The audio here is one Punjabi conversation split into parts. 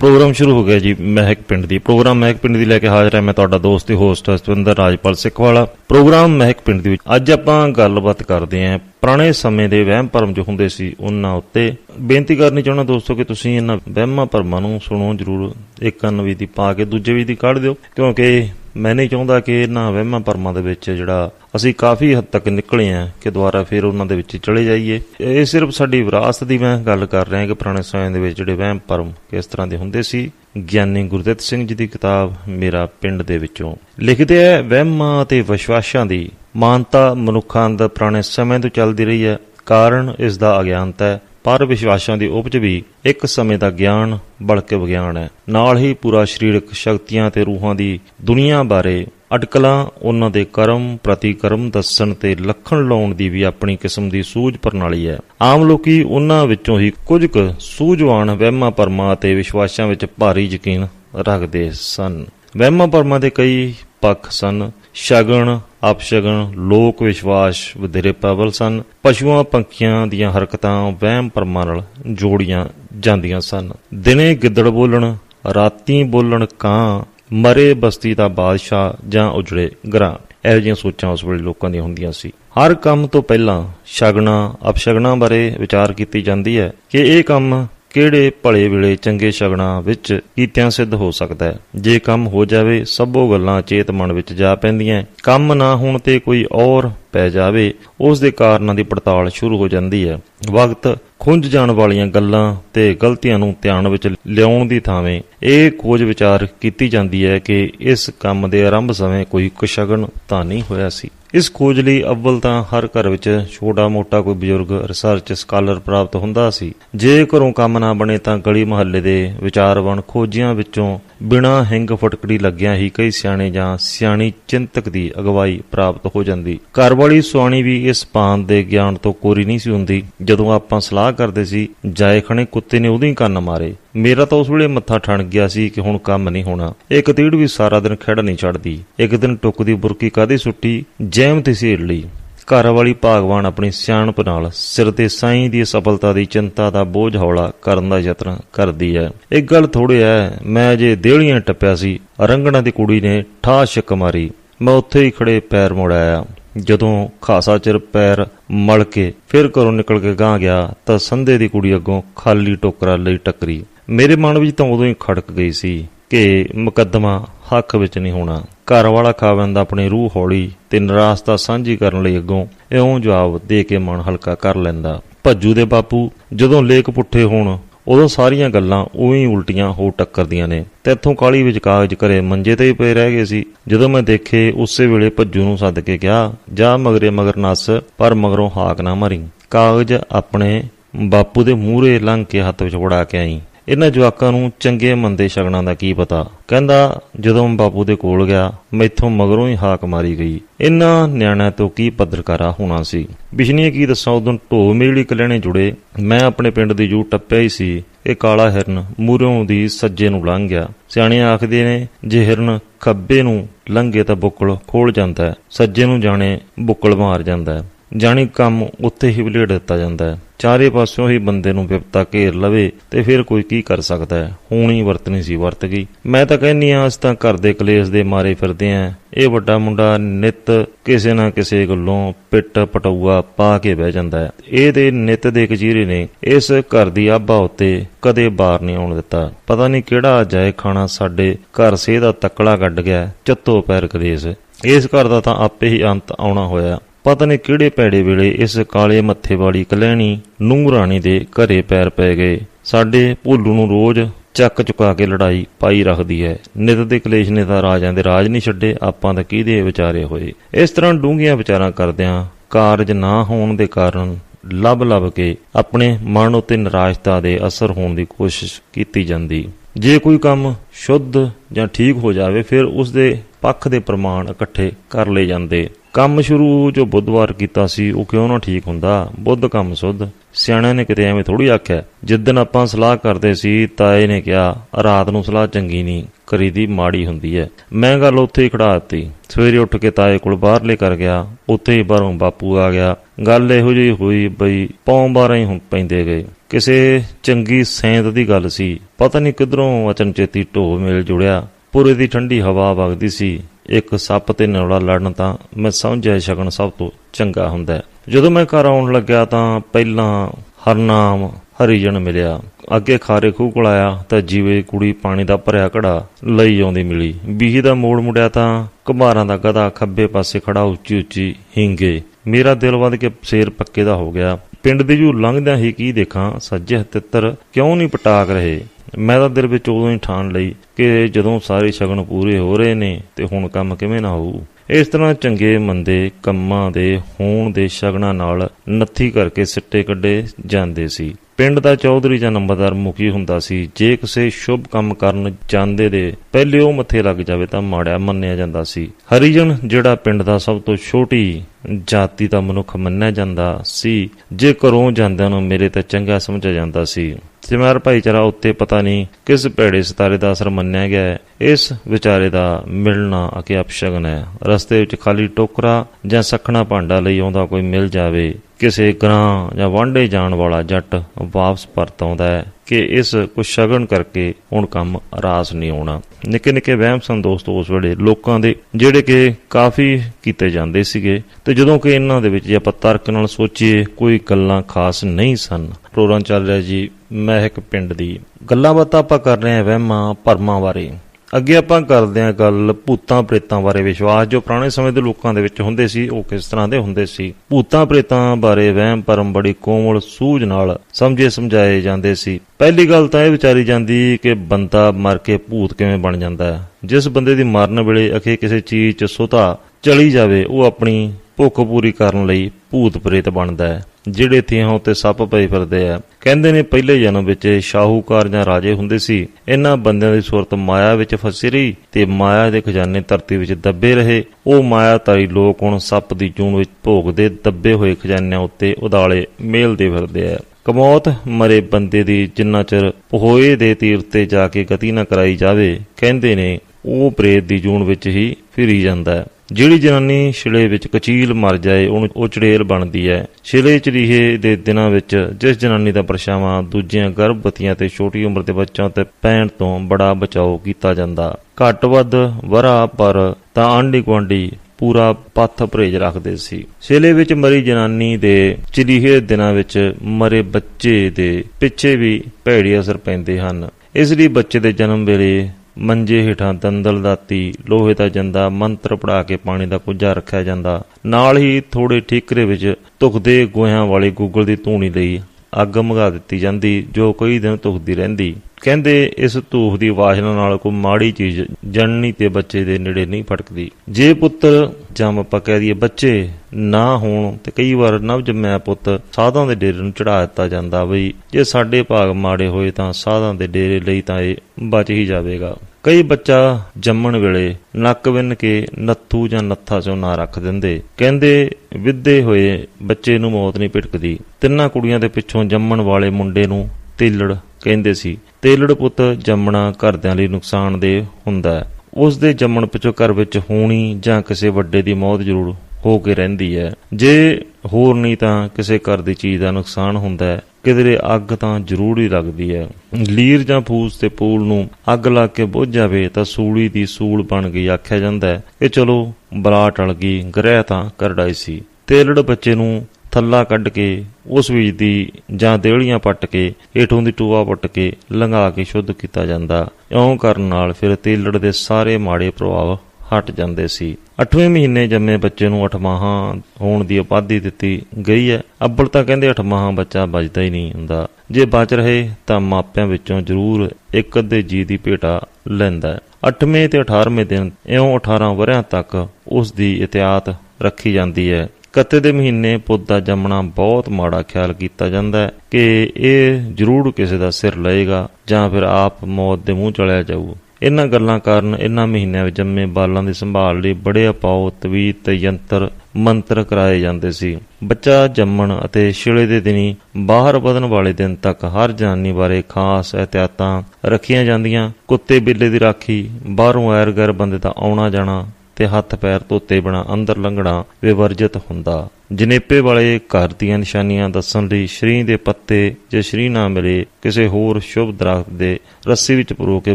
ਪ੍ਰੋਗਰਾਮ ਸ਼ੁਰੂ ਹੋ ਗਿਆ ਜੀ ਮਹਿਕ ਪਿੰਡ ਦੀ। ਪ੍ਰੋਗਰਾਮ ਮਹਿਕ ਪਿੰਡ ਦੀ ਲੈ ਕੇ ਹਾਜ਼ਰ ਹੈ ਮੈਂ ਤੁਹਾਡਾ ਦੋਸਤ ਤੇ ਹੋਸਟ ਸਤਵਿੰਦਰ ਰਾਜਪਾਲ ਸਿੱਖਵਾਲਾ। ਪ੍ਰੋਗਰਾਮ ਮਹਿਕ ਪਿੰਡ ਦੇ ਵਿੱਚ ਅੱਜ ਆਪਾਂ ਗੱਲਬਾਤ ਕਰਦੇ ਹਾਂ ਪੁਰਾਣੇ ਸਮੇਂ ਦੇ ਵਹਿਮ ਭਰਮ ਜੋ ਹੁੰਦੇ ਸੀ ਉਹਨਾਂ ਉੱਤੇ ਬੇਨਤੀ ਕਰਨੀ ਚਾਹੁੰਦਾ ਦੋਸਤੋ ਕਿ ਤੁਸੀਂ ਇਹਨਾਂ ਵਹਿਮਾਂ ਭਰਮਾਂ ਨੂੰ ਸੁਣੋ, ਜਰੂਰ ਇੱਕ ਕੰਨ ਵੀ ਦੀ ਪਾ ਕੇ ਦੂਜੇ ਵੀ ਦੀ ਕੱਢ ਦਿਓ, ਕਿਉਂਕਿ ਮੈਂ ਨਹੀਂ ਚਾਹੁੰਦਾ ਕਿ ਇਹਨਾਂ ਵਹਿਮਾਂ ਭਰਮਾਂ ਦੇ ਵਿੱਚ ਜਿਹੜਾ ਅਸੀਂ ਕਾਫੀ ਹੱਦ ਤੱਕ ਨਿਕਲੇ ਆ ਕਿ ਦੁਬਾਰਾ ਫਿਰ ਉਹਨਾਂ ਦੇ ਵਿੱਚ ਚਲੇ ਜਾਈਏ। ਇਹ ਸਿਰਫ ਸਾਡੀ ਵਿਰਾਸਤ ਦੀ ਮੈਂ ਗੱਲ ਕਰ ਰਿਹਾ ਕਿ ਪੁਰਾਣੇ ਸਮੇਂ ਦੇ ਵਿੱਚ ਜਿਹੜੇ ਵਹਿਮ ਭਰਮ ਕਿਸ ਤਰ੍ਹਾਂ ਦੇ ਹੁੰਦੇ ਸੀ ਗਿਆਨੀ ਗੁਰਦਿੱਤ ਸਿੰਘ ਜੀ ਦੀ ਕਿਤਾਬ ਮੇਰਾ ਪਿੰਡ ਦੇ ਵਿੱਚੋਂ ਲਿਖਦੇ ਹੈ ਵਹਿਮਾਂ ਅਤੇ ਵਿਸ਼ਵਾਸਾਂ ਦੀ ਮਾਨਤਾ ਮਨੁੱਖਾਂ ਦਾ ਪੁਰਾਣੇ ਸਮੇਂ ਤੋਂ ਚੱਲਦੀ ਰਹੀ ਹੈ, ਕਾਰਨ ਇਸ ਦਾ ਅਗਿਆਨਤਾ ਹੈ, ਪਰ ਵਿਸ਼ਵਾਸਾਂ ਦੀ ਉਪਜ ਵੀ ਇੱਕ ਸਮੇਂ ਦਾ ਗਿਆਨ ਬਲਕਿ ਵਿਗਿਆਨ ਹੈ। ਨਾਲ ਹੀ ਪੂਰਾ ਸਰੀਰਕ ਸ਼ਕਤੀਆਂ ਤੇ ਰੂਹਾਂ ਦੀ ਦੁਨੀਆ ਬਾਰੇ ਅਟਕਲਾਂ, ਉਹਨਾਂ ਦੇ ਕਰਮ, ਪ੍ਰਤੀਕਰਮ ਦੱਸਣ ਤੇ ਲੱਖਣ ਲਾਉਣ ਦੀ ਵੀ ਆਪਣੀ ਕਿਸਮ ਦੀ ਸੂਝ ਪ੍ਰਣਾਲੀ ਹੈ। ਆਮ ਲੋਕੀ ਉਹਨਾਂ ਵਿੱਚੋਂ ਹੀ ਕੁਝ ਕੁ ਸੂਝਵਾਨ ਵਹਿਮਾਂ ਪਰਮਾਂ ਤੇ ਵਿਸ਼ਵਾਸਾਂ ਵਿੱਚ ਭਾਰੀ ਯਕੀਨ ਰੱਖਦੇ ਸਨ। ਵਹਿਮਾਂ ਪਰਮਾਂ ਦੇ ਕਈ ਪੱਖ ਸਨ। ਸ਼ਗਨ, ਅਪਸ਼ਗਨ, ਲੋਕ ਵਿਸ਼ਵਾਸ ਵਧੇਰੇ ਪ੍ਰਬਲ ਸਨ। ਪਸ਼ੂਆਂ, ਪੰਖੀਆਂ ਦੀਆਂ ਹਰਕਤਾਂ ਵਹਿਮ ਪਰਮਾਂ ਨਾਲ ਜੋੜੀਆਂ ਜਾਂਦੀਆਂ ਸਨ। ਦਿਨੇ ਗਿੱਦੜ ਬੋਲਣ, ਰਾਤੀ ਬੋਲਣ ਕਾਂ ਮਰੇ ਬਸਤੀ ਦਾ ਬਾਦਸ਼ਾਹ ਜਾਂ ਉਜੜੇ ਗਰਾਂ। ਇਹੋ ਜਿਹੀਆਂ ਸੋਚਾਂ ਉਸ ਵੇਲੇ ਲੋਕਾਂ ਦੀਆਂ ਹੁੰਦੀਆਂ ਸੀ। ਹਰ ਕੰਮ ਤੋਂ ਪਹਿਲਾਂ ਸ਼ਗਨਾ, ਅਪਸ਼ਗਨਾਂ ਬਾਰੇ ਵਿਚਾਰ ਕੀਤੀ ਜਾਂਦੀ ਹੈ ਕਿ ਇਹ ਕੰਮ ਕਿਹੜੇ ਭਲੇ ਵੇਲੇ ਚੰਗੇ ਸ਼ਗਨਾਂ ਵਿੱਚ ਕੀਤਿਆਂ ਸਿੱਧ ਹੋ ਸਕਦਾ ਹੈ। ਜੇ ਕੰਮ ਹੋ ਜਾਵੇ, ਸਭੋ ਗੱਲਾਂ ਚੇਤ ਮਨ ਵਿੱਚ ਜਾ ਪੈਂਦੀਆਂ। ਕੰਮ ਨਾ ਹੋਣ ਤੇ ਕੋਈ ਔਰ ਪੈ ਜਾਵੇ, ਉਸ ਦੇ ਕਾਰਨਾਂ ਦੀ ਪੜਤਾਲ ਸ਼ੁਰੂ ਹੋ ਜਾਂਦੀ ਹੈ। ਵਕਤ ਖੁੰਝ ਜਾਣ ਵਾਲੀਆਂ ਗੱਲਾਂ ਤੇ ਗਲਤੀਆਂ ਨੂੰ ਧਿਆਨ ਵਿੱਚ ਲਿਆਉਣ ਦੀ ਥਾਵੇਂ ਇਹ ਖੋਜ ਵਿਚਾਰ ਕੀਤੀ ਜਾਂਦੀ ਹੈ ਕਿ ਇਸ ਕੰਮ ਦੇ ਆਰੰਭ ਸਮੇਂ ਕੋਈ ਕੁਸ਼ਗਨ ਤਾਂ ਨਹੀਂ ਹੋਇਆ ਸੀ। ਇਸ ਖੋਜ ਲਈ ਅਵਲ ਤਾਂ ਹਰ ਘਰ ਵਿੱਚ ਛੋਟਾ ਮੋਟਾ ਕੋਈ ਬਜ਼ੁਰਗ, ਰਿਸਰਚ, ਸਕਾਲਰ ਪ੍ਰਾਪਤ ਹੁੰਦਾ ਸੀ। ਜੇ ਘਰੋਂ ਕੰਮ ਨਾ ਬਣੇ ਤਾਂ ਗਲੀ ਮੁਹੱਲੇ ਦੇ ਵਿਚਾਰਵਣ ਖੋਜੀਆਂ ਵਿੱਚੋਂ ਬਿਨਾਂ ਹਿੰਗ ਫਟਕੜੀ ਲੱਗਿਆਂ ਹੀ ਕਈ ਸਿਆਣੇ ਜਾਂ ਸਿਆਣੀ ਚਿੰਤਕ ਦੀ ਅਗਵਾਈ ਪ੍ਰਾਪਤ ਹੋ ਜਾਂਦੀ। ਘਰ ਵਾਲੀ ਸੁਆਣੀ ਵੀ ਇਸ ਪਾਨ ਦੇ ਗਿਆਨ ਤੋਂ ਕੋਰੀ ਨਹੀਂ ਸੀ ਹੁੰਦੀ। ਜਦੋਂ ਆਪਾਂ ਸਲਾਹ ਕਰਦੇ ਸੀ, ਜਾਏ ਕੁੱਤੇ ਨੇ ਉਹਦੀ ਕੰਨ ਮਾਰੇ। ਮੇਰਾ ਤਾਂ ਉਸ ਵੇਲੇ ਮੱਥਾ ਠਣ ਗਿਆ ਸੀ ਕਿ ਹੁਣ ਕੰਮ ਨਹੀਂ ਹੋਣਾ। ਇੱਕ ਤੀੜ ਵੀ ਸਾਰਾ ਦਿਨ ਖੜ ਨਹੀਂ ਛੱਡਦੀ। ਇੱਕ ਦਿਨ ਟੁੱਕਦੀ ਬੁਰਕੀ ਕਾਦੀ ਸੁੱਟੀ, ਜੈਮ ਤੇ ਸੇੜ ਲਈ। ਘਰ ਵਾਲੀ ਭਾਗਵਾਨ ਆਪਣੀ ਸਿਆਣਪ ਨਾਲ ਸਿਰ ਤੇ ਸਾਈਂ ਦੀ ਸਫਲਤਾ ਦੀ ਚਿੰਤਾ ਦਾ ਬੋਝ ਹੌਲਾ ਕਰਨ ਦਾ ਯਤਨ ਕਰਦੀ ਹੈ। ਇੱਕ ਗੱਲ ਥੋੜੀ ਹੈ, ਮੈਂ ਅਜੇ ਦੇਹਲੀਆਂ ਟੱਪਿਆ ਸੀ। ਰੰਗਣਾ ਦੀ ਕੁੜੀ ਨੇ ਠਾਹ ਛਿੱਕ ਮਾਰੀ। ਮੈਂ ਉੱਥੇ ਹੀ ਖੜੇ ਪੈਰ ਮੋੜ ਆਇਆ। ਜਦੋਂ ਖਾਸਾ ਚਿਰ ਪੈਰ ਮਲ ਕੇ ਫਿਰ ਘਰੋਂ ਨਿਕਲ ਕੇ ਗਾਂ ਗਿਆ ਤਾਂ ਸੰਧੇ ਦੀ ਕੁੜੀ ਅੱਗੋਂ ਖਾਲੀ ਟੋਕਰਾ ਲਈ ਟੱਕਰੀ। ਮੇਰੇ ਮਨ ਵਿੱਚ ਤਾਂ ਉਦੋਂ ਹੀ ਖੜਕ ਗਈ ਸੀ ਕਿ ਮੁਕੱਦਮਾ ਹੱਕ ਵਿੱਚ ਨਹੀਂ ਹੋਣਾ। ਘਰ ਵਾਲਾ ਖਾਵੰਦਾ ਆਪਣੀ ਰੂਹ ਹੌਲੀ ਤੇ ਨਿਰਾਸਤਾ ਸਾਂਝੀ ਕਰਨ ਲਈ ਅੱਗੋਂ ਇਉਂ ਜਵਾਬ ਦੇ ਕੇ ਮਨ ਹਲਕਾ ਕਰ ਲੈਂਦਾ। ਭੱਜੂ ਦੇ ਬਾਪੂ, ਜਦੋਂ ਲੇਖ ਪੁੱਠੇ ਹੋਣ ਉਦੋਂ ਸਾਰੀਆਂ ਗੱਲਾਂ ਉਹੀ ਉਲਟੀਆਂ ਹੋ ਟੱਕਰਦੀਆਂ ਨੇ। ਤੇ ਇੱਥੋਂ ਕਾਲੀ ਵਿੱਚ ਕਾਗਜ਼ ਘਰੇ ਮੰਜੇ ਤੇ ਹੀ ਪਏ ਰਹਿ ਗਏ ਸੀ। ਜਦੋਂ ਮੈਂ ਦੇਖੇ, ਉਸੇ ਵੇਲੇ ਭੱਜੂ ਨੂੰ ਸੱਦ ਕੇ ਕਿਹਾ, ਜਾ ਮਗਰੇ ਮਗਰ ਨੱਸ, ਪਰ ਮਗਰੋਂ ਹਾਕ ਨਾ ਮਾਰੀ। ਕਾਗਜ਼ ਆਪਣੇ ਬਾਪੂ ਦੇ ਮੂਹਰੇ ਲੰਘ ਕੇ ਹੱਥ ਵਿੱਚ ਫੜਾ ਕੇ ਆਈ। ਇਹਨਾਂ ਜਵਾਕਾਂ ਨੂੰ ਚੰਗੇ ਮੰਦੇ ਸ਼ਗਨਾਂ ਦਾ ਕੀ ਪਤਾ? ਕਹਿੰਦਾ, ਜਦੋਂ ਬਾਪੂ ਦੇ ਕੋਲ ਗਿਆ, ਮੈਥੋਂ ਮਗਰੋਂ ਹੀ ਹਾਕ ਮਾਰੀ ਗਈ। ਇਹਨਾਂ ਨਿਆਣਿਆਂ ਤੋਂ ਕੀ ਪੱਧਰਕਾਰਾ ਹੋਣਾ ਸੀ? ਬਿਸ਼ਨੀਏ ਕੀ ਦੱਸਾਂ, ਉਦੋਂ ਢੋ ਮੇਲੀ ਕਲਿਆਣੇ ਜੁੜੇ। ਮੈਂ ਆਪਣੇ ਪਿੰਡ ਦੀ ਜੂ ਟੱਪਿਆ ਹੀ ਸੀ। ਇਹ ਕਾਲਾ ਹਿਰਨ ਮੂਹਰੋਂ ਦੀ ਸੱਜੇ ਨੂੰ ਲੰਘ ਗਿਆ। ਸਿਆਣੇ ਆਖਦੇ ਨੇ, ਜੇ ਹਿਰਨ ਖੱਬੇ ਨੂੰ ਲੰਘੇ ਤਾਂ ਬੁੱਕਲ ਖੋਲ ਜਾਂਦਾ ਸੱਜੇ ਨੂੰ ਜਾਣੇ ਬੁੱਕਲ ਮਾਰ ਜਾਂਦਾ ਜਾਣੀ ਕੰਮ ਉੱਥੇ ਹੀ ਵਲੇੜ ਦਿੱਤਾ ਜਾਂਦਾ ਹੈ। ਚਾਰੇ ਪਾਸਿਓਂ ਹੀ ਬੰਦੇ ਨੂੰ ਵਿਪਤਾ ਘੇਰ ਲਵੇ ਤੇ ਫਿਰ ਕੋਈ ਕੀ ਕਰ ਸਕਦਾ ਹੈ? ਹੋਣੀ ਵਰਤਣੀ ਸੀ, ਵਰਤ ਗਈ। ਮੈਂ ਤਾਂ ਕਹਿੰਨੀ ਆ ਅਸ ਤਾਂ ਘਰ ਦੇ ਕਲੇਸ਼ ਦੇ ਮਾਰੇ ਫਿਰਦੇ ਆ ਇਹ ਵੱਡਾ ਮੁੰਡਾ ਨਿਤ ਕਿਸੇ ਨਾ ਕਿਸੇ ਗੱਲੋਂ ਪਿੱਟ ਪਟੂਆ ਪਾ ਕੇ ਬਹਿ ਜਾਂਦਾ ਹੈ। ਇਹਦੇ ਨਿਤ ਦੇ ਕਜੀਰੇ ਨੇ। ਇਸ ਘਰ ਦੀ ਆਭਾ ਉੱਤੇ ਕਦੇ ਬਾਹਰ ਨਹੀਂ ਆਉਣ ਦਿੱਤਾ। ਪਤਾ ਨਹੀਂ ਕਿਹੜਾ ਜਾਏ ਖਾਣਾ ਸਾਡੇ ਘਰ ਸੇ ਦਾ ਤਕੜਾ ਕੱਢ ਗਿਆ, ਚੱਤੋ ਪੈਰ ਕਲੇਸ਼। ਇਸ ਘਰ ਦਾ ਤਾਂ ਆਪੇ ਹੀ ਅੰਤ ਆਉਣਾ ਹੋਇਆ। ਪਤਾ ਨਹੀਂ ਕਿਹੜੇ ਪੈੜੇ ਵੇਲੇ ਇਸ ਕਾਲੇ ਮੱਥੇ ਵਾਲੀ ਕਲੈਣੀ ਨੂੰਹ ਰਾਣੀ ਦੇ ਘਰੇ ਪੈਰ ਪੈ ਗਏ। ਸਾਡੇ ਭੋਲੂ ਨੂੰ ਰੋਜ਼ ਚੱਕ ਚੁਕਾ ਕੇ ਲੜਾਈ ਪਾਈ ਰੱਖਦੀ ਹੈ। ਨਿਤ ਦੇ ਕਲੇਸ਼ ਨੇ ਤਾਂ ਰਾਜਾਂ ਦੇ ਰਾਜ ਨਹੀਂ ਛੱਡੇ, ਆਪਾਂ ਤਾਂ ਕਿਹਦੇ ਵਿਚਾਰੇ ਹੋਏ। ਇਸ ਤਰ੍ਹਾਂ ਡੂੰਘੀਆਂ ਵਿਚਾਰਾਂ ਕਰਦਿਆਂ ਕਾਰਜ ਨਾ ਹੋਣ ਦੇ ਕਾਰਨ ਲੱਭ ਲੱਭ ਕੇ ਆਪਣੇ ਮਨ ਉਤੇ ਨਿਰਾਸ਼ਤਾ ਦੇ ਅਸਰ ਹੋਣ ਦੀ ਕੋਸ਼ਿਸ਼ ਕੀਤੀ ਜਾਂਦੀ। ਜੇ ਕੋਈ ਕੰਮ ਸ਼ੁੱਧ ਜਾਂ ਠੀਕ ਹੋ ਜਾਵੇ, ਫਿਰ ਉਸ ਦੇ ਪੱਖ ਦੇ ਪ੍ਰਮਾਣ ਇਕੱਠੇ ਕਰ ਲਏ ਜਾਂਦੇ। ਕੰਮ ਸ਼ੁਰੂ ਜੋ ਬੁੱਧਵਾਰ ਕੀਤਾ ਸੀ, ਉਹ ਕਿਉਂ ਨਾ ਠੀਕ ਹੁੰਦਾ? ਬੁੱਧ ਕੰਮ ਸੁੱਧ। ਸਿਆਣਿਆਂ ਨੇ ਕਿਤੇ ਐਵੇਂ ਥੋੜੀ ਆਖਿਆ ਜਿੱਦਣ ਆਪਾਂ ਸਲਾਹ ਕਰਦੇ ਸੀ, ਤਾਏ ਨੇ ਕਿਹਾ, ਰਾਤ ਨੂੰ ਸਲਾਹ ਚੰਗੀ ਨਹੀਂ ਕਰੀ ਦੀ ਮਾੜੀ ਹੁੰਦੀ ਹੈ। ਮੈਂ ਗੱਲ ਉੱਥੇ ਹੀ ਖੜਾ ਦਿੱਤੀ। ਸਵੇਰੇ ਉੱਠ ਕੇ ਤਾਏ ਕੋਲ ਬਾਹਰਲੇ ਕਰ ਗਿਆ, ਉੱਥੇ ਹੀ ਬਾਹਰੋਂ ਬਾਪੂ ਆ ਗਿਆ। ਗੱਲ ਇਹੋ ਜਿਹੀ ਹੋਈ ਬਈ, ਪੌਂ ਬਾਰਾਂ ਹੀ ਹੁਣ ਪੈਂਦੇ ਗਏ। ਕਿਸੇ ਚੰਗੀ ਸੈਂਤ ਦੀ ਗੱਲ ਸੀ। ਪਤਾ ਨਹੀਂ ਕਿਧਰੋਂ ਅਚਨਚੇਤੀ ਢੋ ਮੇਲ ਜੁੜਿਆ। ਪੂਰੇ ਦੀ ਠੰਡੀ ਹਵਾ ਵਗਦੀ ਸੀ। ਇੱਕ ਸੱਪ ਤੇ ਨੌਲਾ ਲੜਨ ਤਾਂ ਮੈਂ ਸਮਝਿਆ ਸ਼ਗਨ ਸਭ ਤੋਂ ਚੰਗਾ ਹੁੰਦਾ ਜਦੋਂ ਮੈਂ ਘਰ ਆਉਣ ਲੱਗਿਆ ਤਾਂ ਪਹਿਲਾਂ ਹਰਨਾਮ ਹਰੀਜਨ ਮਿਲਿਆ। ਅੱਗੇ ਖਾਰੇ ਖੂਹ ਕੋਲ ਆਇਆ ਤਾਂ ਜੀਵੇ ਕੁੜੀ ਪਾਣੀ ਦਾ ਭਰਿਆ ਘੜਾ ਲਈ ਆਉਂਦੀ ਮਿਲੀ। ਬੀਹੀ ਦਾ ਮੋੜ ਮੁੜਿਆ ਤਾਂ ਕੁਮਾਰਾਂ ਦਾ ਗਧਾ ਖੱਬੇ ਪਾਸੇ ਖੜਾ ਉੱਚੀ ਉੱਚੀ ਹਿੰਗੇ। ਮੇਰਾ ਦਿਲ ਵੱਧ ਕੇ ਸੇਰ ਪੱਕੇ ਦਾ ਹੋ ਗਿਆ। ਪਿੰਡ ਦੇ ਜੂ ਲੰਘਦਿਆਂ ਹੀ ਕੀ ਦੇਖਾਂ? ਸੱਜੇ ਤਿੱਤਰ ਕਿਉਂ ਨਹੀਂ ਪਟਾਕ ਰਹੇ? ਮੈਂ ਤਾਂ ਦਿਲ ਵਿੱਚ ਉਦੋਂ ਹੀ ਠਾਣ ਲਈ ਕਿ ਜਦੋਂ ਸਾਰੇ ਸ਼ਗਨ ਪੂਰੇ ਹੋ ਰਹੇ ਨੇ ਤੇ ਹੁਣ ਕੰਮ ਕਿਵੇਂ ਨਾ ਹੋਊ। ਇਸ ਤਰ੍ਹਾਂ ਚੰਗੇ ਮੰਦੇ ਕੰਮਾਂ ਦੇ ਹੋਣ ਦੇ ਸ਼ਗਨਾਂ ਨਾਲ ਨੱਥੀ ਕਰਕੇ ਸਿੱਟੇ ਕੱਢੇ ਜਾਂਦੇ ਸੀ। ਪਿੰਡ ਦਾ ਚੌਧਰੀ ਜਾਂ ਨੰਬਰਦਾਰ ਮੁਖੀ ਹੁੰਦਾ ਸੀ। ਜੇ ਕਿਸੇ ਸ਼ੁਭ ਕੰਮ ਕਰਨ ਜਾਂਦੇ ਦੇ ਪਹਿਲੇ ਉਹ ਮੱਥੇ ਲੱਗ ਜਾਵੇ ਤਾਂ ਮਾੜਿਆ ਮੰਨਿਆ ਜਾਂਦਾ ਸੀ। ਹਰੀਜਨ, ਜਿਹੜਾ ਪਿੰਡ ਦਾ ਸਭ ਤੋਂ ਛੋਟੀ ਜਾਤੀ ਦਾ ਮਨੁੱਖ ਮੰਨਿਆ ਜਾਂਦਾ ਸੀ, ਜੇ ਘਰੋਂ ਜਾਂਦਿਆਂ ਨੂੰ ਮੇਰੇ ਤਾਂ ਚੰਗਾ ਸਮਝਿਆ ਜਾਂਦਾ ਸੀ। ਸਿਮਾਰ ਭਾਈਚਾਰਾ ਉੱਤੇ ਪਤਾ ਨਹੀਂ ਕਿਸ ਭੈੜੇ ਸਿਤਾਰੇ ਦਾ ਅਸਰ ਮੰਨਿਆ ਗਿਆ ਹੈ, ਇਸ ਵਿਚਾਰੇ ਦਾ ਮਿਲਣਾ ਅਕੇ ਅਪਸ਼ਗਨ ਹੈ। ਰਸਤੇ ਵਿੱਚ ਖਾਲੀ ਟੋਕਰਾ ਜਾਂ ਸਖਣਾ ਭਾਂਡਾ ਲਈ ਆਉਂਦਾ ਕੋਈ ਮਿਲ ਜਾਵੇ, ਕਿਸੇ ਗ੍ਰਾਂ ਜਾਂ ਵਾਂਡੇ ਜਾਣ ਵਾਲਾ ਜੱਟ ਵਾਪਸ ਪਰਤ ਆਉਂਦਾ ਹੈ। ਕਿ ਇਸ ਕੁਛ ਸ਼ਗਨ ਕਰਕੇ ਹੁਣ ਕੰਮ ਰਾਸ ਨਹੀਂ ਆਉਣਾ। ਨਿੱਕੇ ਨਿੱਕੇ ਵਹਿਮ ਸਨ ਦੋਸਤੋ ਉਸ ਵੇਲੇ। ਲੋਕਾਂ ਦੇ ਜਿਹੜੇ ਕਿ ਕਾਫੀ ਕੀਤੇ ਜਾਂਦੇ ਸੀਗੇ ਤੇ ਜਦੋਂ ਕਿ ਇਹਨਾਂ ਦੇ ਵਿੱਚ ਜੇ ਆਪਾਂ ਤਰਕ ਨਾਲ ਸੋਚੀਏ, ਕੋਈ ਗੱਲਾਂ ਖਾਸ ਨਹੀਂ ਸਨ। ਪ੍ਰੋਗਰਾਮ ਚੱਲ ਰਿਹਾ ਜੀ, ਮਹਿਕ ਪਿੰਡ ਦੀ। ਗੱਲਾਂ ਬਾਤਾਂ ਆਪਾਂ ਕਰ ਰਹੇ ਹਾਂ ਵਹਿਮਾਂ, ਭਰਮਾਂ ਬਾਰੇ। ਅੱਗੇ ਆਪਾਂ ਕਰਦੇ ਹਾਂ ਗੱਲ ਭੂਤਾਂ ਪ੍ਰੇਤਾਂ ਬਾਰੇ ਵਿਸ਼ਵਾਸ, ਜੋ ਪੁਰਾਣੇ ਸਮੇਂ ਦੇ ਲੋਕਾਂ ਦੇ ਵਿੱਚ ਹੁੰਦੇ ਸੀ, ਉਹ ਕਿਸ ਤਰ੍ਹਾਂ ਦੇ ਹੁੰਦੇ ਸੀ? ਭੂਤਾਂ ਪ੍ਰੇਤਾਂ ਬਾਰੇ ਵਹਿਮ ਭਰਮ ਬੜੀ ਕੋਮਲ ਸੂਝ ਨਾਲ ਸਮਝੇ ਸਮਝਾਏ ਜਾਂਦੇ ਸੀ। ਪਹਿਲੀ ਗੱਲ ਤਾਂ ਇਹ ਵਿਚਾਰੀ ਜਾਂਦੀ ਕਿ ਬੰਦਾ ਮਰ ਕੇ ਭੂਤ ਕਿਵੇਂ ਬਣ ਜਾਂਦਾ ਹੈ? ਜਿਸ ਬੰਦੇ ਦੀ ਮਰਨ ਵੇਲੇ ਅਖੇ ਕਿਸੇ ਚੀਜ਼ 'ਚ ਸੁਤਾ ਚਲੀ ਜਾਵੇ, ਉਹ ਆਪਣੀ ਭੁੱਖ ਪੂਰੀ ਕਰਨ ਲਈ ਭੂਤ ਪ੍ਰੇਤ ਬਣਦਾ ਹੈ। ਜਿਹੜੇ ਥੀਆਂ ਉੱਤੇ ਸੱਪ ਪਏ ਫਿਰਦੇ ਆ। ਕਹਿੰਦੇ ਨੇ ਪਹਿਲੇ ਜਨਮ ਵਿੱਚ ਸ਼ਾਹੂਕਾਰ ਜਾਂ ਰਾਜੇ ਹੁੰਦੇ ਸੀ। ਇਹਨਾਂ ਬੰਦਿਆਂ ਦੀ ਸੂਰਤ ਮਾਇਆ ਵਿੱਚ ਫਸੀ ਰਹੀ ਤੇ ਮਾਇਆ ਦੇ ਖਜ਼ਾਨੇ ਧਰਤੀ ਵਿੱਚ ਦੱਬੇ ਰਹੇ। ਉਹ ਮਾਇਆ ਮਾਇਆਤਾਰੀ ਲੋਕ ਹੁਣ ਸੱਪ ਦੀ ਜੂਨ ਵਿੱਚ ਭੋਗਦੇ ਦੱਬੇ ਹੋਏ ਖਜ਼ਾਨਿਆਂ ਉੱਤੇ ਉਦਾਲੇ ਮੇਲਦੇ ਫਿਰਦੇ ਆ। ਕਮੌਤ ਮਰੇ ਬੰਦੇ ਦੀ ਜਿੰਨਾ ਚਿਰ ਪਹੋਏ ਦੇ ਤੀਰ ਤੇ ਜਾ ਕੇ ਗਤੀ ਨਾ ਕਰਾਈ ਜਾਵੇ, ਕਹਿੰਦੇ ਨੇ, ਉਹ ਪ੍ਰੇਤ ਦੀ ਜੂਨ ਵਿੱਚ ਹੀ ਫਿਰੀ ਜਾਂਦਾ ਹੈ। ਜਿਹੜੀ ਜਨਾਨੀ ਛਿਲੇ ਵਿੱਚ ਕਚੀਲ ਮਰ ਜਾਏ, ਉਹਨੂੰ ਉਹ ਚੜੇਲ ਬਣਦੀ ਹੈ। ਛਿਲੇ ਚਰੀਹੇ ਦੇ ਦਿਨਾਂ ਵਿੱਚ ਜਿਸ ਜਨਾਨੀ ਦਾ ਪਰਛਾਵਾਂ ਦੂਜੀਆਂ ਗਰਭਵਤੀਆਂ ਤੇ ਛੋਟੀ ਉਮਰ ਦੇ ਬੱਚਿਆਂ ਤੇ ਪੈਣ ਤੋਂ ਬੜਾ ਬਚਾਓ ਕੀਤਾ ਜਾਂਦਾ। ਘੱਟ ਵੱਧ ਵਰਾ ਪਰ ਤਾਂ ਆਂਢੀ ਗੁਆਂਢੀ ਪੂਰਾ ਪੱਥ ਪਰਹੇਜ ਰੱਖਦੇ ਸੀ। ਛਿਲੇ ਵਿੱਚ ਮਰੀ ਜਨਾਨੀ ਦੇ ਚਰੀਹੇ ਦਿਨਾਂ ਵਿੱਚ ਮਰੇ ਬੱਚੇ ਦੇ ਪਿੱਛੇ ਵੀ ਭੈੜੀ ਅਸਰ ਪੈਂਦੇ ਹਨ। ਇਸ ਲਈ ਬੱਚੇ ਦੇ ਜਨਮ ਵੇਲੇ ਮੰਜੇ ਹੇਠਾਂ ਦੰਦਲ ਦਾਤੀ ਲੋਹੇ ਦਾ ਜੰਦਾ, ਮੰਤਰ ਪੜਾ ਕੇ ਪਾਣੀ ਦਾ ਕੁੱਜਾ ਰੱਖਿਆ ਜਾਂਦਾ। ਨਾਲ ਹੀ ਥੋੜੇ ਠੀਕਰੇ ਵਿੱਚ ਧੁਖਦੇ ਗੋਹਿਆਂ ਵਾਲੀ ਗੂਗਲ ਦੀ ਧੂਣੀ ਲਈ ਅੱਗ ਮਗਾ ਦਿੱਤੀ ਜਾਂਦੀ, ਜੋ ਕਈ ਦਿਨ ਧੁਖਦੀ ਰਹਿੰਦੀ। ਕਹਿੰਦੇ ਇਸ ਧੂਫ ਦੀ ਵਾਸ਼ਨਾ ਨਾਲ ਕੋਈ ਮਾੜੀ ਚੀਜ਼ ਜਨਨੀ ਤੇ ਬੱਚੇ ਦੇ ਨੇੜੇ ਨਹੀਂ ਫਟਕਦੀ। ਜੇ ਪੁੱਤਰ ਜਾਂ ਆਪਾਂ ਕਹਿ ਦਈਏ ਬੱਚੇ ਨਾ ਹੋਣ ਤੇ ਕਈ ਵਾਰ ਨਵ ਜੰਮਿਆ ਪੁੱਤ ਸਾਧਾਂ ਦੇ ਡੇਰੇ ਨੂੰ ਚੜਾ ਦਿੱਤਾ ਜਾਂਦਾ ਬਈ, ਜੇ ਸਾਡੇ ਭਾਗ ਮਾੜੇ ਹੋਏ ਤਾਂ ਸਾਧਾਂ ਦੇ ਡੇਰੇ ਲਈ ਤਾਂ ਇਹ ਬਚ ਹੀ ਜਾਵੇਗਾ। ਕਈ ਬੱਚਾ ਜੰਮਣ ਵੇਲੇ ਨੱਕ ਵਿੰਨ ਕੇ ਨੱਥੂ ਜਾਂ ਨੱਥਾ ਚੋਂ ਨਾ ਰੱਖ ਦਿੰਦੇ। ਕਹਿੰਦੇ ਵਿੱਦੇ ਹੋਏ ਬੱਚੇ ਨੂੰ ਮੌਤ ਨਹੀਂ ਭਿਟਕਦੀ ਤਿੰਨਾਂ ਕੁੜੀਆਂ ਦੇ ਪਿੱਛੋਂ ਜੰਮਣ ਵਾਲੇ ਮੁੰਡੇ ਨੂੰ ਤੇਲੜ ਕਹਿੰਦੇ ਸੀ। ਤੇਲੜ ਪੁੱਤ ਜੰਮਣਾ ਘਰਦਿਆਂ ਲਈ ਨੁਕਸਾਨਦੇਹ ਹੁੰਦਾ ਹੈ। ਉਸ ਦੇ ਜੰਮਣ ਪਿੱਛੋਂ ਘਰ ਵਿੱਚ ਹੋਣੀ ਜਾਂ ਕਿਸੇ ਵੱਡੇ ਦੀ ਮੌਤ ਜ਼ਰੂਰ ਹੋ ਕੇ ਰਹਿੰਦੀ ਹੈ। ਜੇ ਹੋਰ ਨਹੀਂ ਤਾਂ ਕਿਸੇ ਘਰ ਦੀ ਚੀਜ਼ ਦਾ ਨੁਕਸਾਨ ਹੁੰਦਾ ਹੈ। ਕਿਧਰੇ ਅੱਗ ਤਾਂ ਜ਼ਰੂਰ ਹੀ ਲੱਗਦੀ ਹੈ। ਲੀਰ ਜਾਂ ਫੂਸ ਤੇ ਪੂਲ ਨੂੰ ਅੱਗ ਲਾ ਕੇ ਬੁੱਝ ਜਾਵੇ ਤਾਂ ਸੂਲੀ ਦੀ ਸੂਲ ਬਣ ਗਈ ਆਖਿਆ ਜਾਂਦਾ ਹੈ। ਕਿ ਚਲੋ ਬਲਾ ਟਲ ਗਈ ਗ੍ਰਹਿ ਤਾਂ ਕਰੜਾਈ ਸੀ। ਤੇਲੜ ਬੱਚੇ ਨੂੰ ਥੱਲਾ ਕੱਢ ਕੇ, ਉਸ ਵਿੱਚ ਦੀ ਜਾਂ ਦੇਲੀਆਂ ਪੱਟ ਕੇ, ਹੇਠੋਂ ਦੀ ਟੂਆ ਪੱਟ ਕੇ ਲੰਘਾ ਕੇ ਸ਼ੁੱਧ ਕੀਤਾ ਜਾਂਦਾ। ਇਉਂ ਕਰਨ ਨਾਲ ਫਿਰ ਤੇਲੜ ਦੇ ਸਾਰੇ ਮਾੜੇ ਪ੍ਰਭਾਵ ਹਟ ਜਾਂਦੇ ਸੀ। 8ਵੇਂ ਮਹੀਨੇ ਜੰਮੇ ਬੱਚੇ ਨੂੰ ਅਠਮਾਹਾਂ ਹੋਣ ਦੀ ਉਪਾਧੀ ਦਿੱਤੀ ਗਈ ਹੈ। ਅੱਬਲ ਤਾਂ ਕਹਿੰਦੇ ਅਠਮਾਹਾਂ ਬੱਚਾ ਬਚਦਾ ਹੀ ਨਹੀਂ ਹੁੰਦਾ। ਜੇ ਬਚ ਰਹੇ ਤਾਂ ਮਾਪਿਆਂ ਵਿੱਚੋਂ ਜ਼ਰੂਰ ਇੱਕ ਅੱਧੇ ਜੀ ਦੀ ਭੇਟਾ ਲੈਂਦਾ ਹੈ। 8ਵੇਂ ਤੇ 18ਵੇਂ ਦਿਨ ਇਉਂ 18 ਵਰਿਆਂ ਤੱਕ ਉਸ ਦੀ ਇਤਿਆਤ ਰੱਖੀ ਜਾਂਦੀ ਹੈ। ਕੱਤੇ ਦੇ ਮਹੀਨੇ ਪੁੱਤ ਦਾ ਜੰਮਣਾ ਬਹੁਤ ਮਾੜਾ ਖਿਆਲ ਕੀਤਾ ਜਾਂਦਾ ਹੈ ਕਿ ਇਹ ਜ਼ਰੂਰ ਕਿਸੇ ਦਾ ਸਿਰ ਲਏਗਾ ਜਾਂ ਫਿਰ ਆਪ ਮੌਤ ਦੇ ਮੂੰਹ ਚਲਿਆ ਜਾਊ। ਇਹਨਾਂ ਗੱਲਾਂ ਕਾਰਨ ਇਹਨਾਂ ਮਹੀਨਿਆਂ ਵਿੱਚ ਜੰਮੇ ਬਾਲਾਂ ਦੀ ਸੰਭਾਲ ਲਈ ਬੜੇ ਅਪਾਉ, ਤਵੀਤ ਤੇ ਯੰਤਰ ਮੰਤਰ ਕਰਾਏ ਜਾਂਦੇ ਸੀ। ਬੱਚਾ ਜੰਮਣ ਅਤੇ ਛਿਲੇ ਦੇ ਦਿਨੀ ਬਾਹਰ ਵਧਣ ਵਾਲੇ ਦਿਨ ਤੱਕ ਹਰ ਜਾਨੀ ਬਾਰੇ ਖਾਸ ਇhtiyਾਤਾਂ ਰੱਖੀਆਂ ਜਾਂਦੀਆਂ। ਕੁੱਤੇ ਬਿੱਲੇ ਦੀ ਰਾਖੀ, ਬਾਹਰੋਂ ਐਰ ਗੈਰ ਬੰਦੇ ਦਾ ਆਉਣਾ ਜਾਣਾ ਤੇ ਹੱਥ ਪੈਰ ਧੋਤੇ ਬਿਨਾ ਅੰਦਰ ਲੰਘਣਾ ਵਿਵਰਜਿਤ ਹੁੰਦਾ। ਜਨੇਪੇ ਵਾਲੇ ਘਰ ਦੀਆਂ ਨਿਸ਼ਾਨੀਆਂ ਦੱਸਣ ਲਈ ਸ਼ਰੀ ਦੇ ਪੱਤੇ ਜੇ ਸ਼ਰੀ ਨਾ ਮਿਲੇ, ਕਿਸੇ ਹੋਰ ਸ਼ੁਭ ਦਰਖਤ ਦੇ ਰੱਸੀ ਵਿੱਚ ਪਰੋ ਕੇ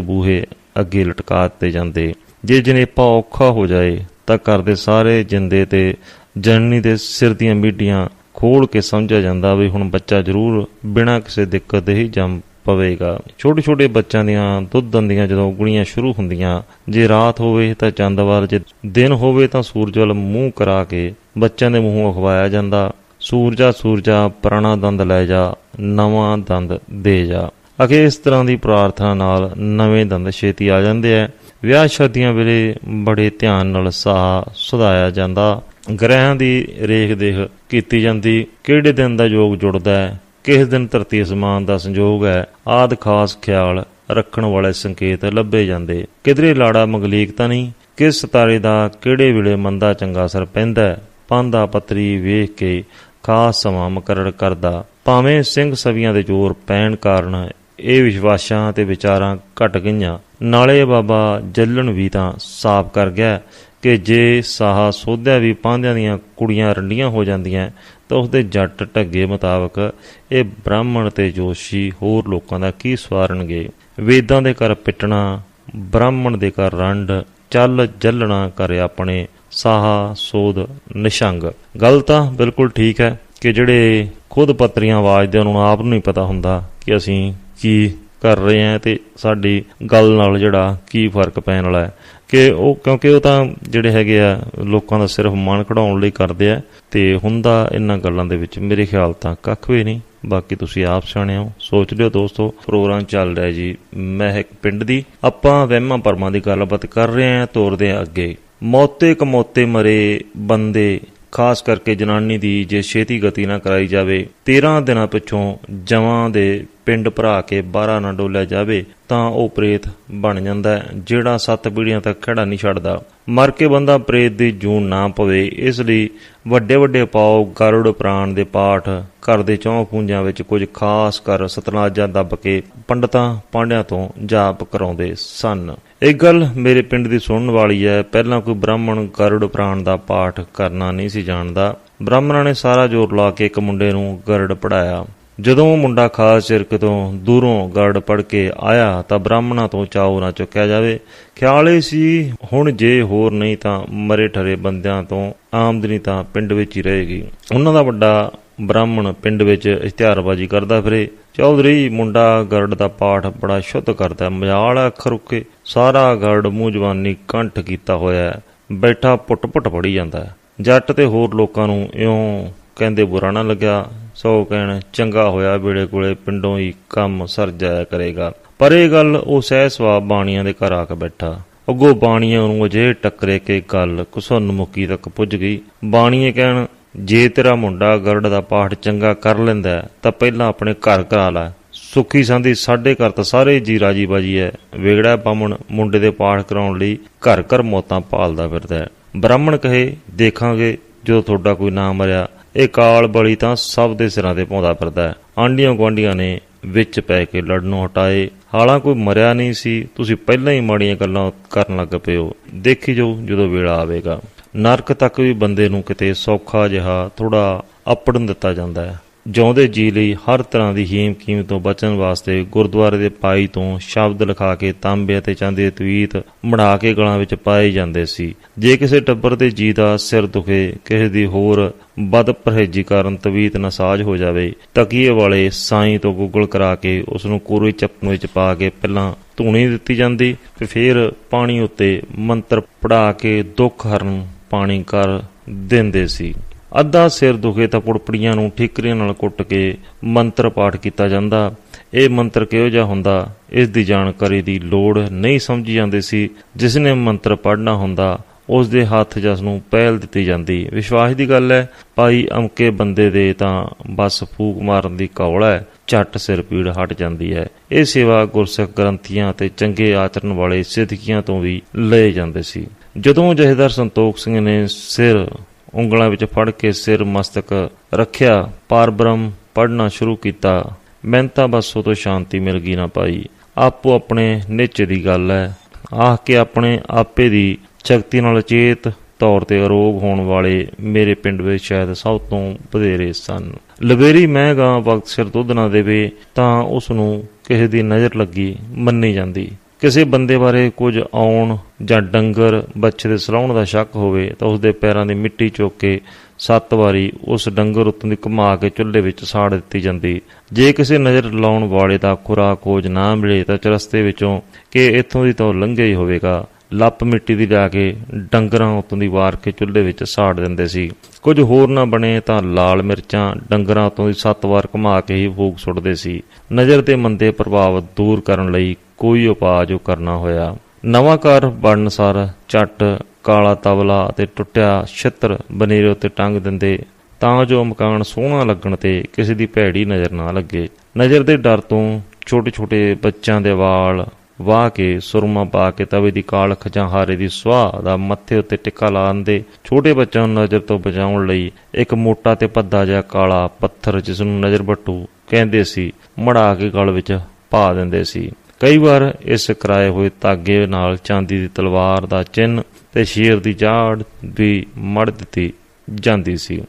ਬੂਹੇ ਅੱਗੇ ਲਟਕਾ ਦਿੱਤੇ ਜਾਂਦੇ। ਜੇ ਜਨੇਪਾ ਔਖਾ ਹੋ ਜਾਏ, ਤਾਂ ਘਰ ਦੇ ਸਾਰੇ ਜਿੰਦੇ ਤੇ ਜਨਨੀ ਦੇ ਸਿਰ ਦੀਆਂ ਮੀਡੀਆਂ ਖੋਲ ਕੇ ਸਮਝਿਆ ਜਾਂਦਾ ਵੀ ਹੁਣ ਬੱਚਾ ਜ਼ਰੂਰ ਬਿਨਾਂ ਕਿਸੇ ਦਿੱਕਤ ਦੇ ਹੀ ਜੰਮ ਪਵੇਗਾ। ਛੋਟੇ ਛੋਟੇ ਬੱਚਿਆਂ ਦੀਆਂ, ਦੁੱਧ ਦੰਦੀਆਂ ਜਦੋਂ ਗੁਣੀਆਂ ਸ਼ੁਰੂ ਹੁੰਦੀਆਂ, ਜੇ ਰਾਤ ਹੋਵੇ ਤਾਂ ਚੰਦਵਾਰ ਜੇ ਦਿਨ ਹੋਵੇ ਤਾਂ ਸੂਰਜ ਵੱਲ ਮੂੰਹ ਕਰਾ ਕੇ ਬੱਚਿਆਂ ਦੇ ਮੂੰਹੋਂ ਅਖਵਾਇਆ ਜਾਂਦਾ। ਸੂਰਜਾ ਸੂਰਜਾ, ਪੁਰਾਣਾ ਦੰਦ ਲੈ ਜਾ, ਨਵਾਂ ਦੰਦ ਦੇ ਜਾ। ਅਗੇ ਇਸ ਤਰ੍ਹਾਂ ਦੀ ਪ੍ਰਾਰਥਨਾ ਨਾਲ ਨਵੇਂ ਦੰਦ ਛੇਤੀ ਆ ਜਾਂਦੇ ਆ ਵਿਆਹ ਸ਼ਾਦੀਆਂ ਵੇਲੇ ਬੜੇ ਧਿਆਨ ਨਾਲ ਸਾਹ ਸੁਧਾਇਆ ਜਾਂਦਾ। ਗ੍ਰਹਿਆਂ ਦੀ ਰੇਖ ਦੇਖ ਕੀਤੀ ਜਾਂਦੀ। ਕਿਹੜੇ ਦਿਨ ਦਾ ਯੋਗ ਜੁੜਦਾ ਹੈ ਕਿਸ ਦਿਨ ਧਰਤੀ ਅਸਮਾਨ ਦਾ ਸੰਜੋਗ ਹੈ? ਆਦ ਖਾਸ ਖਿਆਲ ਰੱਖਣ ਵਾਲੇ ਸੰਕੇਤ ਲੱਭੇ ਜਾਂਦੇ। ਕਿਧਰੇ ਲਾੜਾ ਮੰਗਲੀਕ ਤਾਂ ਨਹੀਂ? ਕਿਸ ਸਿਤਾਰੇ ਦਾ ਕਿਹੜੇ ਵੇਲੇ ਮੰਦਾ ਚੰਗਾ ਅਸਰ ਪੈਂਦਾ ਹੈ? ਪਾਂਦਾ ਪਤਰੀ ਵੇਖ ਕੇ ਖਾਸ ਸਮਾਂ ਮੁਕਰਰ ਕਰਦਾ। ਭਾਵੇਂ ਸਿੰਘ ਸਵੀਆਂ ਦੇ ਜ਼ੋਰ ਪੈਣ ਕਾਰਨ ਇਹ ਵਿਸ਼ਵਾਸਾਂ ਤੇ ਵਿਚਾਰਾਂ ਘਟ ਗਈਆਂ। ਨਾਲੇ ਬਾਬਾ ਜੱਲਣ ਵੀ ਤਾਂ ਸਾਫ਼ ਕਰ ਗਿਆ। ਕਿ ਜੇ ਸਾਹਾ ਸੋਧਿਆ ਵੀ ਪਾਂਦਿਆਂ ਦੀਆਂ ਕੁੜੀਆਂ ਰੰਡੀਆਂ ਹੋ ਜਾਂਦੀਆਂ, ਤਾਂ ਉਸਦੇ ਜੱਟ ਢੱਗੇ ਮੁਤਾਬਕ ਇਹ ਬ੍ਰਾਹਮਣ ਤੇ ਜੋਸ਼ੀ ਹੋਰ ਲੋਕਾਂ ਦਾ ਕੀ ਸਵਾਰਨਗੇ? ਵੇਦਾਂ ਦੇ ਕਰ ਪਿੱਟਣਾ, ਬ੍ਰਾਹਮਣ ਦੇ ਕਰ ਰੰਡ, ਚੱਲ ਜੱਲਣਾ ਕਰੇ ਆਪਣੇ ਸਾਹਾ ਸੋਧ ਨਿਸ਼ੰਗ। ਗੱਲ ਤਾਂ ਬਿਲਕੁਲ ਠੀਕ ਹੈ ਕਿ ਜਿਹੜੇ ਖੁਦ ਪੱਤਰੀਆਂ ਆਵਾਜ਼ਦੇ ਉਹਨਾਂ ਨੂੰ ਆਪ ਨੂੰ ਨਹੀਂ ਪਤਾ ਹੁੰਦਾ ਕਿ ਅਸੀਂ ਕੀ ਕਰ ਰਹੇ ਹਾਂ ਤੇ ਸਾਡੀ ਗੱਲ ਨਾਲ ਜਿਹੜਾ ਕੀ ਫ਼ਰਕ ਪੈਣ ਵਾਲਾ ਹੈ। ਕਿ ਉਹ ਕਿਉਂਕਿ ਉਹ ਤਾਂ ਜਿਹੜੇ ਹੈਗੇ ਆ ਲੋਕਾਂ ਦਾ ਸਿਰਫ ਮਨ ਕਢਾਉਣ ਲਈ ਕਰਦੇ ਆ ਤੇ ਹੁੰਦਾ ਇਹਨਾਂ ਗੱਲਾਂ ਦੇ ਵਿੱਚ। ਮੇਰੇ ਖਿਆਲ ਤਾਂ ਕੱਖ ਵੀ ਨਹੀਂ। ਬਾਕੀ ਤੁਸੀਂ ਆਪ ਸਿਆਣੇ ਹੋ। ਸੋਚ ਲਿਓ ਦੋਸਤੋ, ਪ੍ਰੋਗਰਾਮ ਚੱਲ ਰਿਹਾ ਜੀ ਮਹਿਕ ਪਿੰਡ ਦੀ। ਆਪਾਂ ਵਹਿਮਾਂ ਪਰਮਾਂ ਦੀ ਗੱਲਬਾਤ ਕਰ ਰਹੇ ਹਾਂ, ਤੋਰਦੇ ਹਾਂ ਅੱਗੇ। ਮੌਤੇ ਕਮੌਤੇ ਮਰੇ ਬੰਦੇ ਖਾਸ ਕਰਕੇ ਜਨਾਨੀ ਦੀ ਜੇ ਛੇਤੀ ਗਤੀ ਨਾ ਕਰਾਈ ਜਾਵੇ 13 ਦਿਨਾਂ ਪਿੱਛੋਂ ਜਵਾਂ ਦੇ ਪਿੰਡ ਭਰਾ ਕੇ ਬਾਹਰ ਨਾ ਡੋਲਿਆ ਜਾਵੇ, ਤਾਂ ਉਹ ਪ੍ਰੇਤ ਬਣ ਜਾਂਦਾ ਜਿਹੜਾ ਸੱਤ ਪੀੜ੍ਹੀਆਂ ਤੱਕ ਖੜਾ ਨਹੀਂ ਛੱਡਦਾ। ਮਰ ਕੇ ਬੰਦਾ ਪ੍ਰੇਤ ਦੀ ਜੂਨ ਨਾ ਪਵੇ, ਇਸ ਲਈ ਵੱਡੇ ਵੱਡੇ ਪਾਉ ਗਰੁੜ ਪ੍ਰਾਣ ਦੇ ਪਾਠ ਘਰ ਦੇ ਚੌਂ ਪੂੰਜਾਂ ਵਿੱਚ ਕੁਝ ਖਾਸ ਕਰ ਸਤਨਾਜਾਂ ਦੱਬ ਕੇ ਪੰਡਤਾਂ ਪਾਂਡਿਆਂ ਤੋਂ ਜਾਪ ਕਰਾਉਂਦੇ ਸਨ। ਇਹ ਗੱਲ ਮੇਰੇ ਪਿੰਡ ਦੀ ਸੁਣਨ ਵਾਲੀ ਹੈ। ਪਹਿਲਾਂ ਕੋਈ ਬ੍ਰਾਹਮਣ ਗਰੜ ਪ੍ਰਾਣ ਦਾ ਪਾਠ ਕਰਨਾ ਨਹੀਂ ਸੀ ਜਾਣਦਾ। ਬ੍ਰਾਹਮਣਾਂ ਨੇ ਸਾਰਾ ਜ਼ੋਰ ਲਾ ਕੇ ਇੱਕ ਮੁੰਡੇ ਨੂੰ ਗਰੜ ਪੜਾਇਆ। ਜਦੋਂ ਉਹ ਮੁੰਡਾ ਖਾਸ ਚਿਰਕ ਤੋਂ ਦੂਰੋਂ ਗਰੜ ਪੜ ਕੇ ਆਇਆ ਤਾਂ ਬ੍ਰਾਹਮਣਾਂ ਤੋਂ ਚਾਉ ਨਾ ਚੁੱਕਿਆ ਜਾਵੇ। ਖਿਆਲ ਇਹ ਸੀ, ਹੁਣ ਜੇ ਹੋਰ ਨਹੀਂ ਤਾਂ ਮਰੇ ਠਰੇ ਬੰਦਿਆਂ ਤੋਂ ਆਮਦਨੀ ਤਾਂ ਪਿੰਡ ਵਿੱਚ ਹੀ ਰਹੇਗੀ। ਉਹਨਾਂ ਦਾ ਵੱਡਾ ਬ੍ਰਾਹਮਣ ਪਿੰਡ ਵਿੱਚ ਇਸ਼ਤਿਹਾਰਬਾਜ਼ੀ ਕਰਦਾ ਫਿਰੇ। ਚੌਧਰੀ ਮੁੰਡਾ ਗਰੜ ਦਾ ਪਾਠ ਬੜਾ ਸ਼ੁੱਧ ਕਰਦਾ ਮਜਾਲ ਹੈ ਅੱਖਰ ਉੱਕੇ ਸਾਰਾ ਗਰੜ ਮੂੰਹ ਜਵਾਨੀ ਕੰਠ ਕੀਤਾ ਹੋਇਆ ਬੈਠਾ ਪੁੱਟ ਪੁੱਟ ਪੜੀ ਜਾਂਦਾ ਹੈ। ਜੱਟ ਤੇ ਹੋਰ ਲੋਕਾਂ ਨੂੰ ਇਉਂ ਕਹਿੰਦੇ ਬੁਰਾ ਨਾ ਲੱਗਿਆ। ਸੋ ਕਹਿਣ, ਚੰਗਾ ਹੋਇਆ ਵੇਲੇ ਕੋਲੇ ਪਿੰਡੋਂ ਹੀ ਕੰਮ ਸਰ ਜਾਇਆ ਕਰੇਗਾ। ਪਰ ਇਹ ਗੱਲ ਉਹ ਸਹਿ ਸਵਾਬ ਬਾਣੀਆਂ ਦੇ ਘਰ ਆ ਕੇ ਬੈਠਾ। ਅੱਗੋਂ ਬਾਣੀਆਂ ਨੂੰ ਅਜੇ ਟੱਕਰੇ ਕੇ ਗੱਲ ਕੁਸਨ ਮੁਕੀ ਤੱਕ ਪੁੱਜ ਗਈ। ਬਾਣੀਏ ਕਹਿਣ ਜੇ ਤੇਰਾ ਮੁੰਡਾ ਗਰੜ ਦਾ ਪਾਠ ਚੰਗਾ ਕਰ ਲੈਂਦਾ ਤਾਂ ਪਹਿਲਾਂ ਆਪਣੇ ਘਰ ਕਰਾ ਲੈ। ਸੁੱਖੀ ਸੰਧੀ ਸਾਡੇ ਘਰ ਤਾਂ ਸਾਰੇ ਜੀ ਰਾਜੀ ਬਾਜੀ ਹੈ। ਵੇਗੜਾ ਬਾਮਣ ਮੁੰਡੇ ਦੇ ਪਾਠ ਕਰਾਉਣ ਲਈ ਘਰ ਘਰ ਮੌਤਾਂ ਪਾਲਦਾ ਫਿਰਦਾ ਹੈ। ਬ੍ਰਾਹਮਣ ਕਹੇ, ਦੇਖਾਂਗੇ ਜਦੋਂ ਤੁਹਾਡਾ ਕੋਈ ਨਾ ਮਰਿਆ। ਇਹ ਕਾਲ ਬਲੀ ਤਾਂ ਸਭ ਦੇ ਸਿਰਾਂ ਤੇ ਪਾਉਂਦਾ ਫਿਰਦਾ ਹੈ। ਆਂਡੀਆਂ ਗੁਆਂਢੀਆਂ ਨੇ ਵਿੱਚ ਪੈ ਕੇ ਲੜਨੋਂ ਹਟਾਏ। ਹਾਲਾਂ ਕੋਈ ਮਰਿਆ ਨਹੀਂ ਸੀ, ਤੁਸੀਂ ਪਹਿਲਾਂ ਹੀ ਮਾੜੀਆਂ ਗੱਲਾਂ ਕਰਨ ਲੱਗ ਪਏ ਹੋ। ਦੇਖੀ ਜਾਓ ਜਦੋਂ ਵੇਲਾ ਆਵੇਗਾ। ਨਰਕ ਤੱਕ ਵੀ ਬੰਦੇ ਨੂੰ ਕਿਤੇ ਸੌਖਾ ਜਿਹਾ ਥੋੜਾ ਆਪੜਨ ਦਿੱਤਾ ਜਾਂਦਾ ਹੈ। ਜਿਉਂਦੇ ਜੀ ਲਈ ਹਰ ਤਰ੍ਹਾਂ ਦੀ ਹੀਮ ਕੀਮਤ ਤੋਂ ਬਚਣ ਵਾਸਤੇ ਗੁਰਦੁਆਰੇ ਦੇ ਪਾਈ ਤੋਂ ਸ਼ਬਦ ਲਿਖਾ ਕੇ ਤਾਂਬੇ ਅਤੇ ਚਾਂਦੀ ਦੇ ਤਵੀਤ ਮੜਾ ਕੇ ਗਲਾਂ ਵਿੱਚ ਪਾਏ ਜਾਂਦੇ ਸੀ। ਜੇ ਕਿਸੇ ਟੱਬਰ ਦੇ ਜੀ ਦਾ ਸਿਰ ਦੁਖੇ, ਕਿਸੇ ਦੀ ਹੋਰ ਬਦ ਪਰਹੇਜੀ ਕਾਰਨ ਤਵੀਤ ਨਸਾਜ ਹੋ ਜਾਵੇ, ਤਕੀਏ ਵਾਲੇ ਸਾਈਂ ਤੋਂ ਗੁੱਗਲ ਕਰਾ ਕੇ ਉਸ ਨੂੰ ਕੋਰੇ ਚੱਪਣ ਵਿੱਚ ਪਾ ਕੇ ਪਹਿਲਾਂ ਧੂਣੀ ਦਿੱਤੀ ਜਾਂਦੀ, ਤੇ ਫਿਰ ਪਾਣੀ ਉੱਤੇ ਮੰਤਰ ਪੜਾ ਕੇ ਦੁੱਖ ਹਰਨ ਪਾਣੀ ਕਰ ਦਿੰਦੇ ਸੀ। ਅੱਧਾ ਸਿਰ ਦੁਖੇ ਤਾਂ ਪੁੜਪੜੀਆਂ ਨੂੰ ਠੀਕਰੀਆਂ ਨਾਲ ਕੁੱਟ ਕੇ ਮੰਤਰ ਪਾਠ ਕੀਤਾ ਜਾਂਦਾ। ਇਹ ਮੰਤਰ ਕਿਹੋ ਜਿਹਾ ਹੁੰਦਾ? ਇਸ ਦੀ ਜਾਣਕਾਰੀ ਦੀ ਲੋੜ ਨਹੀਂ ਸਮਝੀ ਜਾਂਦੀ ਸੀ। ਜਿਸ ਨੇ ਮੰਤਰ ਪੜ੍ਹਨਾ ਹੁੰਦਾ, ਉਸ ਦੇ ਹੱਥ ਜਸ ਨੂੰ ਪਹਿਲ ਦਿੱਤੀ ਜਾਂਦੀ। ਵਿਸ਼ਵਾਸ ਦੀ ਗੱਲ ਹੈ, ਭਾਈ ਅਮਕੇ ਬੰਦੇ ਦੇ ਤਾਂ ਬਸ ਫੂਕ ਮਾਰਨ ਦੀ ਕੌਲ ਹੈ, ਝੱਟ ਸਿਰ ਪੀੜ ਹਟ ਜਾਂਦੀ ਹੈ। ਇਹ ਸੇਵਾ ਗੁਰਸਿੱਖ ਗ੍ਰੰਥੀਆਂ ਤੇ ਚੰਗੇ ਆਚਰਣ ਵਾਲੇ ਸਿੱਧਕੀਆਂ ਤੋਂ ਵੀ ਲਏ ਜਾਂਦੇ ਸੀ। ਜਦੋਂ ਜਹੇਦਾਰ ਸੰਤੋਖ ਸਿੰਘ ਨੇ ਸਿਰ ਉਂਗਲਾਂ ਵਿੱਚ ਫੜ ਕੇ ਸਿਰ ਮਸਤਕ ਰੱਖਿਆ ਪਾਰਬ੍ਰਹਮ ਪੜ੍ਹਨਾ ਸ਼ੁਰੂ ਕੀਤਾ, ਮੈਨੂੰ ਤਾਂ ਬਸ ਉਹ ਤੋਂ ਸ਼ਾਂਤੀ ਮਿਲ ਗਈ ਨਾ ਪਾਈ ਆਪੋ ਆਪਣੇ ਨਿੱਚ ਦੀ ਗੱਲ ਹੈ ਆਹ ਕੇ ਆਪਣੇ ਆਪੇ ਦੀ ਸ਼ਕਤੀ ਨਾਲ ਚੇਤ ਤੌਰ ਤੇ ਅਰੋਗ ਹੋਣ ਵਾਲੇ ਮੇਰੇ ਪਿੰਡ ਵਿੱਚ ਸ਼ਾਇਦ ਸਭ ਤੋਂ ਵਧੇਰੇ ਸਨ। ਲਵੇਰੀ ਮਹਿੰਗਾ ਵਕਤ ਸਿਰ ਦੁੱਧ ਨਾ ਦੇਵੇ ਤਾਂ ਉਸ ਨੂੰ ਕਿਸੇ ਦੀ ਨਜ਼ਰ ਲੱਗੀ ਮੰਨੀ ਜਾਂਦੀ। ਕਿਸੇ ਬੰਦੇ ਬਾਰੇ ਕੁਝ ਆਉਣ ਜਾਂ ਡੰਗਰ ਬੱਚੇ ਦੇ ਸਲਾਉਣ ਦਾ ਸ਼ੱਕ ਹੋਵੇ ਤਾਂ ਉਸ ਦੇ ਪੈਰਾਂ ਦੀ ਮਿੱਟੀ ਚੁੱਕ ਕੇ ਸੱਤ ਵਾਰੀ ਉਸ ਡੰਗਰ ਉੱਤੋਂ ਦੀ ਘੁਮਾ ਕੇ ਚੁੱਲ੍ਹੇ ਵਿੱਚ ਸਾੜ ਦਿੱਤੀ ਜਾਂਦੀ। ਜੇ ਕਿਸੇ ਨਜ਼ਰ ਲਾਉਣ ਵਾਲੇ ਦਾ ਖੁਰਾ ਖੋਜ ਨਾ ਮਿਲੇ ਤਾਂ ਚਰਸਤੇ ਵਿੱਚੋਂ ਕਿ ਇੱਥੋਂ ਦੀ ਤਾਂ ਲੰਘਿਆ ਹੀ ਹੋਵੇਗਾ। ਲੱਪ ਮਿੱਟੀ ਦੀ ਜਾ ਕੇ ਡੰਗਰਾਂ ਉੱਤੋਂ ਦੀ ਵਾਰ ਕੇ ਚੁੱਲ੍ਹੇ ਵਿੱਚ ਸਾੜ ਦਿੰਦੇ ਸੀ। ਕੁਝ ਹੋਰ ਨਾ ਬਣੇ ਤਾਂ ਲਾਲ ਮਿਰਚਾਂ ਡੰਗਰਾਂ ਉੱਤੋਂ ਦੀ ਸੱਤ ਵਾਰ ਘੁਮਾ ਕੇ ਹੀ ਫੂਕ ਸੁੱਟਦੇ ਸੀ। ਨਜ਼ਰ ਦੇ ਮੰਦੇ ਪ੍ਰਭਾਵ ਦੂਰ ਕਰਨ ਲਈ ਕੋਈ ਉਪਾਅ ਜੋ ਕਰਨਾ ਹੋਇਆ। ਨਵਾਂ ਘਰ ਬਣਨ ਸਾਰ ਝੱਟ, ਕਾਲਾ ਤਬਲਾ ਅਤੇ ਟੁੱਟਿਆ ਛਿੱਤਰ ਬਨੇਰੇ ਉੱਤੇ ਟੰਗ ਦਿੰਦੇ। ਤਾਂ ਜੋ ਮਕਾਨ ਸੋਹਣਾ ਲੱਗਣ ਤੇ ਕਿਸੇ ਦੀ ਭੈੜੀ ਨਜ਼ਰ ਨਾ ਲੱਗੇ। ਨਜ਼ਰ ਦੇ ਡਰ ਤੋਂ ਛੋਟੇ-ਛੋਟੇ ਬੱਚਿਆਂ ਦੇ ਵਾਲ ਵਾਹ ਕੇ ਸੁਰਮਾ ਪਾ ਕੇ ਤਵੇ ਦੀ ਕਾਲਖ ਜਾਂ ਹਾਰੇ ਦੀ ਸੁਆਹ ਦਾ ਮੱਥੇ ਉੱਤੇ ਟਿੱਕਾ ਲਾਉਂਦੇ ਛੋਟੇ ਬੱਚਿਆਂ ਨੂੰ ਨਜ਼ਰ ਤੋਂ ਬਚਾਉਣ ਲਈ ਇੱਕ ਮੋਟਾ ਤੇ ਭੱਦਾ ਜਿਹਾ ਕਾਲਾ ਪੱਥਰ ਜਿਸ ਨੂੰ ਨਜ਼ਰ ਬੱਟੂ ਕਹਿੰਦੇ ਸੀ, ਮੜਾ ਕੇ ਗਲ ਵਿੱਚ ਪਾ ਦਿੰਦੇ ਸੀ। ਕਈ ਵਾਰ ਇਸ ਕਰਾਏ ਹੋਏ ਤਾਗੇ ਨਾਲ ਚਾਂਦੀ ਦੀ ਤਲਵਾਰ ਦਾ ਚਿੰਨ ਤੇ ਸ਼ੇਰ ਦੀ ਜਾੜ ਵੀ ਮੜ ਦਿੱਤੀ ਜਾਂਦੀ ਸੀ।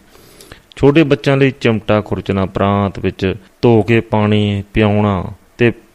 ਛੋਟੇ ਬੱਚਿਆਂ ਲਈ ਚਮਟਾ ਖੁਰਚਣਾ ਪ੍ਰਾਂਤ ਵਿੱਚ ਧੋ ਕੇ ਪਾਣੀ ਪਿਆਉਣਾ